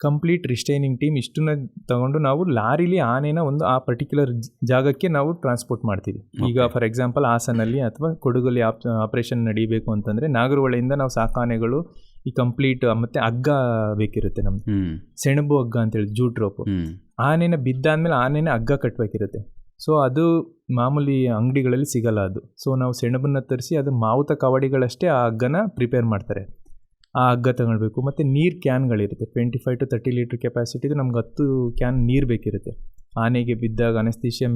complete restraining team ಇಷ್ಟನ್ನ ತಗೊಂಡು ನಾವು ಲಾರಿಲಿ ಆನೆನ ಒಂದು ಆ ಪರ್ಟಿಕ್ಯುಲರ್ ಜಾಗಕ್ಕೆ ನಾವು ಟ್ರಾನ್ಸ್ಪೋರ್ಟ್ ಮಾಡ್ತೀವಿ. ಈಗ ಫಾರ್ ಎಕ್ಸಾಂಪಲ್ ಹಾಸನಲ್ಲಿ ಅಥವಾ ಕೊಡಗಲ್ಲಿ ಆಪ್ ಆಪ್ರೇಷನ್ ನಡೀಬೇಕು ಅಂತಂದರೆ ನಾಗರಹೊಳೆಯಿಂದ ನಾವು ಸಾಕಾನೆಗಳು ಈ ಕಂಪ್ಲೀಟ್ ಮತ್ತೆ ಹಗ್ಗ ಬೇಕಿರುತ್ತೆ ನಮ್ಗೆ ಸೆಣಬು ಹಗ್ಗ ಅಂತೇಳಿ ಜೂಟ್ ರೋಪ್. ಆನೆನ ಬಿದ್ದಾದ್ಮೇಲೆ ಆನೆನ ಹಗ್ಗ ಕಟ್ಟಬೇಕಿರುತ್ತೆ ಸೊ ಅದು ಮಾಮೂಲಿ ಅಂಗಡಿಗಳಲ್ಲಿ ಸಿಗಲ್ಲ ಅದು. ಸೊ ನಾವು ಸೆಣಬನ್ನ ತರಿಸಿ ಅದು ಮಾವುತ ಕವಡಿಗಳಷ್ಟೇ ಆ ಹಗ್ಗನ ಪ್ರಿಪೇರ್ ಮಾಡ್ತಾರೆ. ಆ ಹಗ್ಗ ತಗೊಳ್ಬೇಕು. ಮತ್ತು ನೀರು ಕ್ಯಾನ್ಗಳಿರುತ್ತೆ. Twenty five to thirty litre ಕೆಪಾಸಿಟಿದು ನಮ್ಗೆ ಹತ್ತು ಕ್ಯಾನ್ ನೀರು ಬೇಕಿರುತ್ತೆ. ಆನೆಗೆ ಬಿದ್ದಾಗ ಅನಸ್ತೀಶಿಯ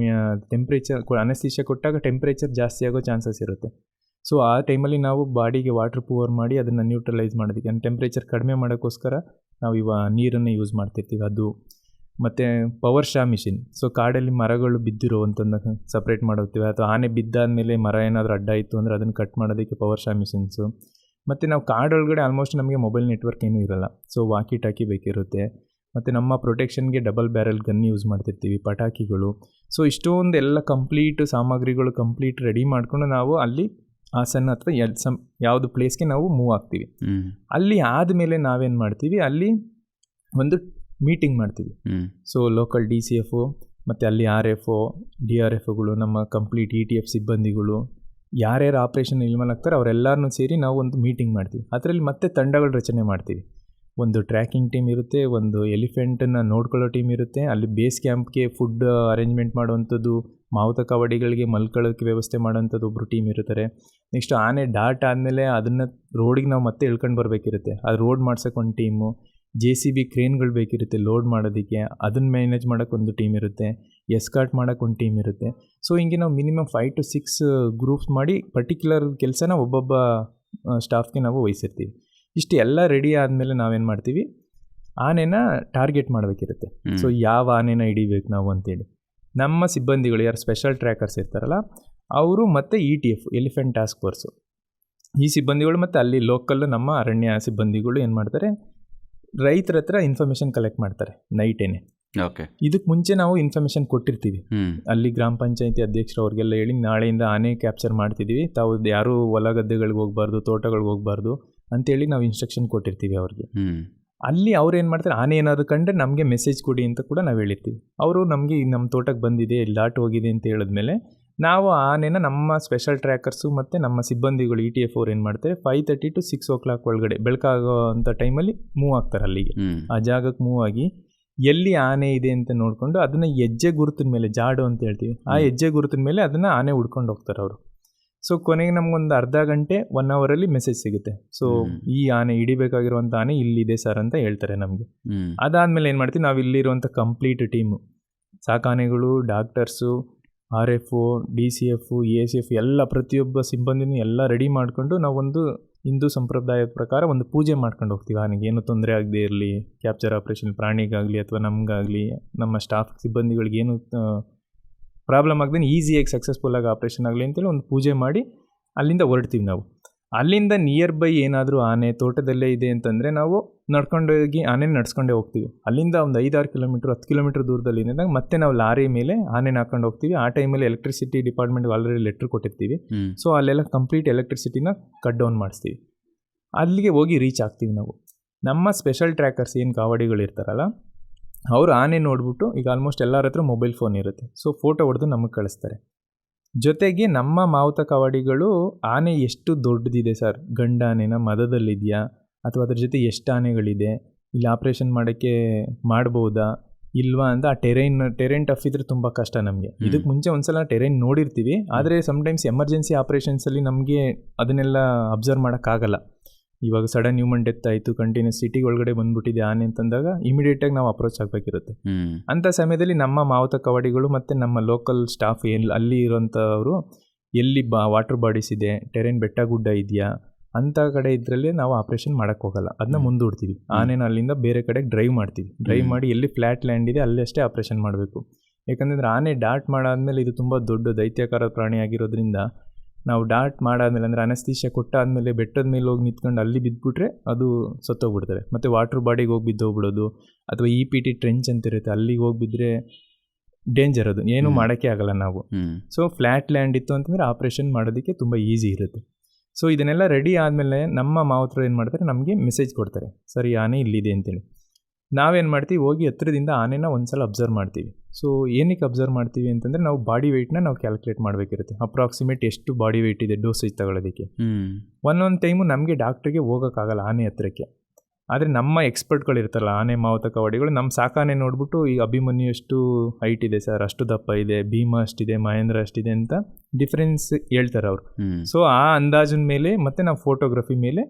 ಟೆಂಪ್ರೇಚರ್ ಅನಸ್ತೀಶಿಯ ಕೊಟ್ಟಾಗ ಟೆಂಪ್ರೇಚರ್ ಜಾಸ್ತಿ ಆಗೋ ಚಾನ್ಸಸ್ ಇರುತ್ತೆ. ಸೊ ಆ ಟೈಮಲ್ಲಿ ನಾವು ಬಾಡಿಗೆ ವಾಟರ್ ಪೂವರ್ ಮಾಡಿ ಅದನ್ನು ನ್ಯೂಟ್ರಲೈಸ್ ಮಾಡೋದಕ್ಕೆ ಟೆಂಪ್ರೇಚರ್ ಕಡಿಮೆ ಮಾಡೋಕ್ಕೋಸ್ಕರ ನಾವು ಇವ ನೀರನ್ನು ಯೂಸ್ ಮಾಡ್ತಿರ್ತೀವಿ ಅದು. ಮತ್ತು ಪವರ್ ಶಾ ಮಿಷಿನ್ ಸೊ ಕಾಡಲ್ಲಿ ಮರಗಳು ಬಿದ್ದಿರುವಂಥದ್ದನ್ನ ಸಪ್ರೇಟ್ ಮಾಡೋಗ್ತೀವಿ ಅಥವಾ ಆನೆ ಬಿದ್ದಾದಮೇಲೆ ಮರ ಏನಾದರೂ ಅಡ್ಡ ಇತ್ತು ಅಂದರೆ ಅದನ್ನು ಕಟ್ ಮಾಡೋದಕ್ಕೆ ಪವರ್ ಶಾ ಮಿಷಿನ್ಸು ಮತ್ತು ನಾವು ಕಾಡೊಳಗಡೆ ಆಲ್ಮೋಸ್ಟ್ ನಮಗೆ ಮೊಬೈಲ್ ನೆಟ್ವರ್ಕ್ ಏನೂ ಇರಲ್ಲ. ಸೊ ವಾಕಿ ಟಾಕಿ ಬೇಕಿರುತ್ತೆ. ಮತ್ತು ನಮ್ಮ ಪ್ರೊಟೆಕ್ಷನ್ಗೆ ಡಬಲ್ ಬ್ಯಾರಲ್ ಗನ್ ಯೂಸ್ ಮಾಡ್ತಿರ್ತೀವಿ, ಪಟಾಕಿಗಳು. ಸೊ ಇಷ್ಟೊಂದು ಎಲ್ಲ ಕಂಪ್ಲೀಟ್ ಸಾಮಗ್ರಿಗಳು ಕಂಪ್ಲೀಟ್ ರೆಡಿ ಮಾಡಿಕೊಂಡು ನಾವು ಅಲ್ಲಿ ಹಾಸನ ಅಥವಾ ಎಲ್ ಸಮ್ ಯಾವುದು ಪ್ಲೇಸ್ಗೆ ನಾವು ಮೂವ್ ಆಗ್ತೀವಿ. ಅಲ್ಲಿ ಆದಮೇಲೆ ನಾವೇನು ಮಾಡ್ತೀವಿ ಅಲ್ಲಿ ಒಂದು ಮೀಟಿಂಗ್ ಮಾಡ್ತೀವಿ. So local D C F ಮತ್ತು ಅಲ್ಲಿ R F O D R F ಒಗಳು ನಮ್ಮ ಕಂಪ್ಲೀಟ್ ಇ ಟಿ ಎಫ್ ಸಿಬ್ಬಂದಿಗಳು ಯಾರ್ಯಾರು ಆಪ್ರೇಷನ್ ಇಲ್ಮಲ್ ಆಗ್ತಾರೆ ಅವರೆಲ್ಲರನ್ನೂ ಸೇರಿ ನಾವು ಒಂದು ಮೀಟಿಂಗ್ ಮಾಡ್ತೀವಿ. ಅದರಲ್ಲಿ ಮತ್ತೆ ತಂಡಗಳು ರಚನೆ ಮಾಡ್ತೀವಿ. ಒಂದು ಟ್ರ್ಯಾಕಿಂಗ್ ಟೀಮ್ ಇರುತ್ತೆ ಒಂದು ಎಲಿಫೆಂಟನ್ನು ನೋಡ್ಕೊಳ್ಳೋ ಟೀಮ್ ಇರುತ್ತೆ ಅಲ್ಲಿ ಬೇಸ್ ಕ್ಯಾಂಪ್ಗೆ ಫುಡ್ ಅರೇಂಜ್ಮೆಂಟ್ ಮಾಡುವಂಥದ್ದು ಮಾವುತ ಕವಡಿಗಳಿಗೆ ಮಲ್ಕೊಳ್ಳೋಕ್ಕೆ ವ್ಯವಸ್ಥೆ ಮಾಡೋಂಥದ್ದು ಒಬ್ಬರು ಟೀಮ್ ಇರ್ತಾರೆ. ನೆಕ್ಸ್ಟ್ ಆನೆ ಡಾಟ್ ಆದಮೇಲೆ ಅದನ್ನು ರೋಡಿಗೆ ನಾವು ಮತ್ತೆ ಇಳ್ಕೊಂಡು ಬರಬೇಕಿರುತ್ತೆ. ಅದು ರೋಡ್ ಮಾಡ್ಸೋಕೆ ಒಂದು ಟೀಮು ಜೆ ಸಿ ಬಿ ಕ್ರೇನ್ಗಳು ಬೇಕಿರುತ್ತೆ ಲೋಡ್ ಮಾಡೋದಕ್ಕೆ. ಅದನ್ನು ಮ್ಯಾನೇಜ್ ಮಾಡೋಕ್ಕೆ ಒಂದು ಟೀಮ್ ಇರುತ್ತೆ. ಎಸ್ಕಾರ್ಟ್ ಮಾಡೋಕ್ಕೆ ಒಂದು ಟೀಮ್ ಇರುತ್ತೆ. ಸೊ ಹಿಂಗೆ ನಾವು minimum five to six groups ಮಾಡಿ ಪರ್ಟಿಕ್ಯುಲರ್ ಕೆಲಸನ ಒಬ್ಬೊಬ್ಬ ಸ್ಟಾಫ್ಗೆ ನಾವು ವಹಿಸಿರ್ತೀವಿ. ಇಷ್ಟು ಎಲ್ಲ ರೆಡಿ ಆದಮೇಲೆ ನಾವೇನು ಮಾಡ್ತೀವಿ? ಆನೆನ ಟಾರ್ಗೆಟ್ ಮಾಡಬೇಕಿರುತ್ತೆ. ಸೊ ಯಾವ ಆನೆನ ಹಿಡಿಬೇಕು ನಾವು ಅಂತೇಳಿ. ನಮ್ಮ ಸಿಬ್ಬಂದಿಗಳು ಯಾರು ಸ್ಪೆಷಲ್ ಟ್ರ್ಯಾಕರ್ಸ್ ಇರ್ತಾರಲ್ಲ ಅವರು ಮತ್ತು E T F elephant task force ಈ ಸಿಬ್ಬಂದಿಗಳು ಮತ್ತು ಅಲ್ಲಿ ಲೋಕಲ್ ನಮ್ಮ ಅರಣ್ಯ ಸಿಬ್ಬಂದಿಗಳು ಏನು ಮಾಡ್ತಾರೆ ರೈತರ ಹತ್ರ ಇನ್ಫಾರ್ಮೇಷನ್ ಕಲೆಕ್ಟ್ ಮಾಡ್ತಾರೆ ನೈಟೇನೆ. ಓಕೆ ಇದಕ್ಕೆ ಮುಂಚೆ ನಾವು ಇನ್ಫಾರ್ಮೇಷನ್ ಕೊಟ್ಟಿರ್ತೀವಿ. ಅಲ್ಲಿ ಗ್ರಾಮ ಪಂಚಾಯತಿ ಅಧ್ಯಕ್ಷರು ಅವ್ರಿಗೆಲ್ಲ ಹೇಳಿ ನಾಳೆಯಿಂದ ಆನೆ ಕ್ಯಾಪ್ಚರ್ ಮಾಡ್ತಿದ್ದೀವಿ ತಾವು ಯಾರೂ ಹೊಲ ಗದ್ದೆಗಳಿಗೆ ಹೋಗಬಾರ್ದು ತೋಟಗಳಿಗೆ ಹೋಗಬಾರ್ದು ಅಂತೇಳಿ ನಾವು ಇನ್ಸ್ಟ್ರಕ್ಷನ್ ಕೊಟ್ಟಿರ್ತೀವಿ ಅವ್ರಿಗೆ. ಅಲ್ಲಿ ಅವ್ರು ಏನು ಮಾಡ್ತಾರೆ ಆನೆ ಏನಾದರೂ ಕಂಡ್ರೆ ನಮಗೆ ಮೆಸೇಜ್ ಕೊಡಿ ಅಂತ ಕೂಡ ನಾವು ಹೇಳಿರ್ತೀವಿ. ಅವರು ನಮಗೆ ನಮ್ಮ ತೋಟಕ್ಕೆ ಬಂದಿದೆ ಇಲ್ಲಿ ದಾಟು ಹೋಗಿದೆ ಅಂತ ಹೇಳಿದ್ಮೇಲೆ ನಾವು ಆನೆನ ನಮ್ಮ ಸ್ಪೆಷಲ್ ಟ್ರ್ಯಾಕರ್ಸು ಮತ್ತು ನಮ್ಮ ಸಿಬ್ಬಂದಿಗಳು ಇ ಟಿ ಎಫ್ ಅವ್ರು ಏನು ಮಾಡ್ತಾರೆ five thirty to six o'clock ಒಳಗಡೆ ಬೆಳಕಾಗೋ ಅಂಥ ಟೈಮಲ್ಲಿ ಮೂವ್ ಆಗ್ತಾರೆ ಅಲ್ಲಿಗೆ. ಆ ಜಾಗಕ್ಕೆ ಮೂವ್ ಆಗಿ ಎಲ್ಲಿ ಆನೆ ಇದೆ ಅಂತ ನೋಡಿಕೊಂಡು ಅದನ್ನು ಹೆಜ್ಜೆ ಗುರುತಿನ ಮೇಲೆ ಜಾಡು ಅಂತ ಹೇಳ್ತೀವಿ ಆ. ಹೆಜ್ಜೆ ಗುರುತಿನ ಮೇಲೆ ಅದನ್ನು ಆನೆ ಹುಡ್ಕೊಂಡು ಹೋಗ್ತಾರೆ ಅವರು. ಸೊ ಕೊನೆಗೆ ನಮಗೊಂದು ಅರ್ಧ ಗಂಟೆ ಒನ್ ಅವರಲ್ಲಿ ಮೆಸೇಜ್ ಸಿಗುತ್ತೆ. ಸೊ ಈ ಆನೆ ಹಿಡಿಬೇಕಾಗಿರುವಂಥ ಆನೆ ಇಲ್ಲಿದೆ ಸರ್ ಅಂತ ಹೇಳ್ತಾರೆ ನಮಗೆ. ಅದಾದಮೇಲೆ ಏನು ಮಾಡ್ತೀವಿ ನಾವು ಇಲ್ಲಿರುವಂಥ complete team ಸಾಕಾನೆಗಳು doctors R F O D C F A C F ಎಲ್ಲ ಪ್ರತಿಯೊಬ್ಬ ಸಿಬ್ಬಂದಿನೂ ಎಲ್ಲ ರೆಡಿ ಮಾಡಿಕೊಂಡು ನಾವೊಂದು ಹಿಂದೂ ಸಂಪ್ರದಾಯದ ಪ್ರಕಾರ ಒಂದು ಪೂಜೆ ಮಾಡ್ಕೊಂಡು ಹೋಗ್ತೀವಿ. ಆನೆಗೆ ಏನು ತೊಂದರೆ ಆಗದೆ ಇರಲಿ ಕ್ಯಾಪ್ಚರ್ ಆಪ್ರೇಷನ್ ಪ್ರಾಣಿಗಾಗಲಿ ಅಥವಾ ನಮಗಾಗಲಿ ನಮ್ಮ ಸ್ಟಾಫ್ ಸಿಬ್ಬಂದಿಗಳಿಗೆ ಏನು ಪ್ರಾಬ್ಲಮ್ ಆಗದೇ ಈಸಿಯಾಗಿ ಸಕ್ಸಸ್ಫುಲ್ಲಾಗಿ ಆಪ್ರೇಷನ್ ಆಗಲಿ ಅಂತೇಳಿ ಒಂದು ಪೂಜೆ ಮಾಡಿ ಅಲ್ಲಿಂದ ಹೊರಡ್ತೀವಿ ನಾವು. ಅಲ್ಲಿಂದ ನಿಯರ್ ಬೈ ಏನಾದರೂ ಆನೆ ತೋಟದಲ್ಲೇ ಇದೆ ಅಂತಂದರೆ ನಾವು ನಡ್ಕೊಂಡೋಗಿ ಆನೆ ನಡ್ಸ್ಕೊಂಡೇ ಹೋಗ್ತೀವಿ. ಅಲ್ಲಿಂದ ಒಂದು ಐದಾರು ಕಿಲೋಮೀಟ್ರ್ ಹತ್ತು ಕಿಲೋಮೀಟ್ರ್ ದೂರದಲ್ಲಿ ಇದ್ದಾಗ ಮತ್ತೆ ನಾವು ಲಾರಿ ಮೇಲೆ ಆನೆನ ಹಾಕೊಂಡು ಹೋಗ್ತೀವಿ. ಆ ಟೈಮಲ್ಲಿ ಎಲೆಕ್ಟ್ರಿಸಿಟಿ ಡಿಪಾರ್ಟ್ಮೆಂಟ್ ಆಲ್ರೆಡಿ ಲೆಟ್ರ್ ಕೊಟ್ಟಿರ್ತೀವಿ. ಸೊ ಅಲ್ಲೆಲ್ಲ ಕಂಪ್ಲೀಟ್ ಎಲೆಕ್ಟ್ರಿಸಿಟಿನ ಕಟ್ ಡೌನ್ ಮಾಡಿಸ್ತೀವಿ. ಅಲ್ಲಿಗೆ ಹೋಗಿ ರೀಚ್ ಆಗ್ತೀವಿ ನಾವು. ನಮ್ಮ ಸ್ಪೆಷಲ್ ಟ್ರ್ಯಾಕರ್ಸ್ ಏನು ಕಾವಡಿಗಳು ಇರ್ತಾರಲ್ಲ ಅವರು ಆನೆ ನೋಡ್ಬಿಟ್ಟು ಈಗ ಆಲ್ಮೋಸ್ಟ್ ಎಲ್ಲರ ಹತ್ರ ಮೊಬೈಲ್ ಫೋನ್ ಇರುತ್ತೆ. ಸೊ ಫೋಟೋ ಹೊಡೆದು ನಮಗೆ ಕಳಿಸ್ತಾರೆ. ಜೊತೆಗೆ ನಮ್ಮ ಮಾವುತ ಕವಾಡಿಗಳು ಆನೆ ಎಷ್ಟು ದೊಡ್ಡದಿದೆ ಸರ್ ಗಂಡ ಆನೆನ ಮದದಲ್ಲಿದೆಯಾ? ಅಥವಾ ಅದ್ರ ಜೊತೆ ಎಷ್ಟು ಆನೆಗಳಿದೆ? ಇಲ್ಲಿ ಆಪ್ರೇಷನ್ ಮಾಡೋಕ್ಕೆ ಮಾಡ್ಬೋದಾ? ಇಲ್ವಾ ಅಂತ ಆ ಟೆರೈನ್ ಟೆರೈನ್ ಟಫ್ ಇದ್ರೆ ತುಂಬ ಕಷ್ಟ ನಮಗೆ. ಇದಕ್ಕೆ ಮುಂಚೆ ಒಂದ್ಸಲ ಟೆರೈನ್ ನೋಡಿರ್ತೀವಿ. ಆದರೆ ಸಮ್ಟೈಮ್ಸ್ ಎಮರ್ಜೆನ್ಸಿ ಆಪ್ರೇಷನ್ಸಲ್ಲಿ ನಮಗೆ ಅದನ್ನೆಲ್ಲ ಅಬ್ಸರ್ವ್ ಮಾಡೋಕ್ಕಾಗಲ್ಲ. ಇವಾಗ ಸಡನ್ ಹ್ಯೂಮನ್ ಡೆತ್ ಆಯಿತು ಕಂಟಿನ್ಯೂಸ್ ಸಿಟಿ ಒಳಗಡೆ ಬಂದ್ಬಿಟ್ಟಿದೆ ಆನೆ ಅಂತಂದಾಗ ಇಮಿಡಿಯೇಟಾಗಿ ನಾವು ಅಪ್ರೋಚ್ ಆಗಬೇಕಿರುತ್ತೆ. ಅಂಥ ಸಮಯದಲ್ಲಿ ನಮ್ಮ ಮಾವುತ ಕವಾಡಿಗಳು ಮತ್ತು ನಮ್ಮ ಲೋಕಲ್ ಸ್ಟಾಫ್ ಎಲ್ಲಿ ಅಲ್ಲಿ ಇರೋಂಥವರು ಎಲ್ಲಿ ಬಾ ವಾಟರ್ ಬಾಡೀಸ್ ಇದೆ ಟೆರೇನ್ ಬೆಟ್ಟ ಗುಡ್ಡ ಇದೆಯಾ ಅಂಥ ಕಡೆ ಇದರಲ್ಲಿ ನಾವು ಆಪ್ರೇಷನ್ ಮಾಡೋಕ್ಕೆ ಹೋಗಲ್ಲ. ಅದನ್ನ. ಮುಂದೂಡ್ತೀವಿ. ಆನೆನ ಅಲ್ಲಿಂದ ಬೇರೆ ಕಡೆಗೆ ಡ್ರೈವ್ ಮಾಡ್ತೀವಿ. ಡ್ರೈವ್ ಮಾಡಿ ಎಲ್ಲಿ ಫ್ಲ್ಯಾಟ್ ಲ್ಯಾಂಡ್ ಇದೆ ಅಲ್ಲಿ ಅಷ್ಟೇ ಆಪ್ರೇಷನ್ ಮಾಡಬೇಕು. ಯಾಕಂದರೆ ಆನೆ ಡಾಟ್ ಮಾಡಾದ್ಮೇಲೆ ಇದು ತುಂಬ ದೊಡ್ಡ ದೈತ್ಯಕಾರ ಪ್ರಾಣಿ ಆಗಿರೋದ್ರಿಂದ ನಾವು ಡಾಟ್ ಮಾಡಾದ್ಮೇಲೆ ಅಂದರೆ ಅನಸ್ತೀಶ ಕೊಟ್ಟಾದ್ಮೇಲೆ ಬೆಟ್ಟದ ಮೇಲೆ ಹೋಗಿ ನಿಂತ್ಕೊಂಡು ಅಲ್ಲಿ ಬಿದ್ದುಬಿಟ್ರೆ ಅದು ಸತ್ತೋಗ್ಬಿಡ್ತಾರೆ ಮತ್ತು ವಾಟರ್ ಬಾಡಿಗೆ ಹೋಗಿ ಬಿದ್ದೋಗ್ಬಿಡೋದು ಅಥವಾ ಇ ಪಿ ಟಿ ಟ್ರೆಂಚ್ ಅಂತ ಇರುತ್ತೆ ಅಲ್ಲಿಗೆ ಹೋಗಿ ಬಿದ್ದರೆ ಡೇಂಜರ್ ಅದು. ಏನು. ಮಾಡೋಕ್ಕೆ ಆಗಲ್ಲ ನಾವು. ಸೊ ಫ್ಲ್ಯಾಟ್ ಲ್ಯಾಂಡ್ ಇತ್ತು ಅಂತಂದರೆ ಆಪ್ರೇಷನ್ ಮಾಡೋದಕ್ಕೆ ತುಂಬ ಈಸಿ ಇರುತ್ತೆ. ಸೊ ಇದನ್ನೆಲ್ಲ ರೆಡಿ ಆದಮೇಲೆ ನಮ್ಮ ಮಾವತ್ರ ಏನು ಮಾಡ್ತಾರೆ? ನಮಗೆ ಮೆಸೇಜ್ ಕೊಡ್ತಾರೆ. ಸರಿ ಆನೆ ಇಲ್ಲಿದೆ ಅಂತೇಳಿ. ನಾವೇನು ಮಾಡ್ತೀವಿ ಹೋಗಿ ಹತ್ರದಿಂದ ಆನೆನ ಒಂದ್ಸಲ ಅಬ್ಸರ್ವ್ ಮಾಡ್ತೀವಿ. ಸೊ ಏನಕ್ಕೆ ಅಬ್ಸರ್ವ್ ಮಾಡ್ತೀವಿ ಅಂತಂದರೆ ನಾವು ಬಾಡಿ ವೆಯ್ಟ್ನ ನಾವು ಕ್ಯಾಲ್ಕುಲೇಟ್ ಮಾಡಬೇಕಿರುತ್ತೆ. ಅಪ್ರಾಕ್ಸಿಮೇಟ್ ಎಷ್ಟು ಬಾಡಿ ವೆಯ್ಟ್ ಇದೆ ಡೋಸೇಜ್ ತಗೊಳ್ಳೋದಕ್ಕೆ ಒಂದೊಂದು ಟೈಮು ನಮಗೆ ಡಾಕ್ಟ್ರಿಗೆ ಹೋಗೋಕ್ಕಾಗಲ್ಲ ಆನೆ ಹತ್ರಕ್ಕೆ. ಆದರೆ ನಮ್ಮ ಎಕ್ಸ್ಪರ್ಟ್ಗಳು ಇರ್ತಾರಲ್ಲ ಆನೆ ಮಾವುತ ವಾಡಿಗಳು ನಮ್ಮ ಸಾಕಾನೆ ನೋಡ್ಬಿಟ್ಟು ಈ ಅಭಿಮನ್ಯು ಎಷ್ಟು ಹೈಟ್ ಇದೆ ಸರ್ ಅಷ್ಟು ದಪ್ಪ ಇದೆ ಭೀಮ ಅಷ್ಟಿದೆ ಮಹೇಂದ್ರ ಅಷ್ಟಿದೆ ಅಂತ ಡಿಫ್ರೆನ್ಸ್ ಹೇಳ್ತಾರೆ ಅವರು. ಸೊ ಆ ಅಂದಾಜಿನ ಮೇಲೆ ಮತ್ತು ನಾವು ಫೋಟೋಗ್ರಫಿ ಮೇಲೆ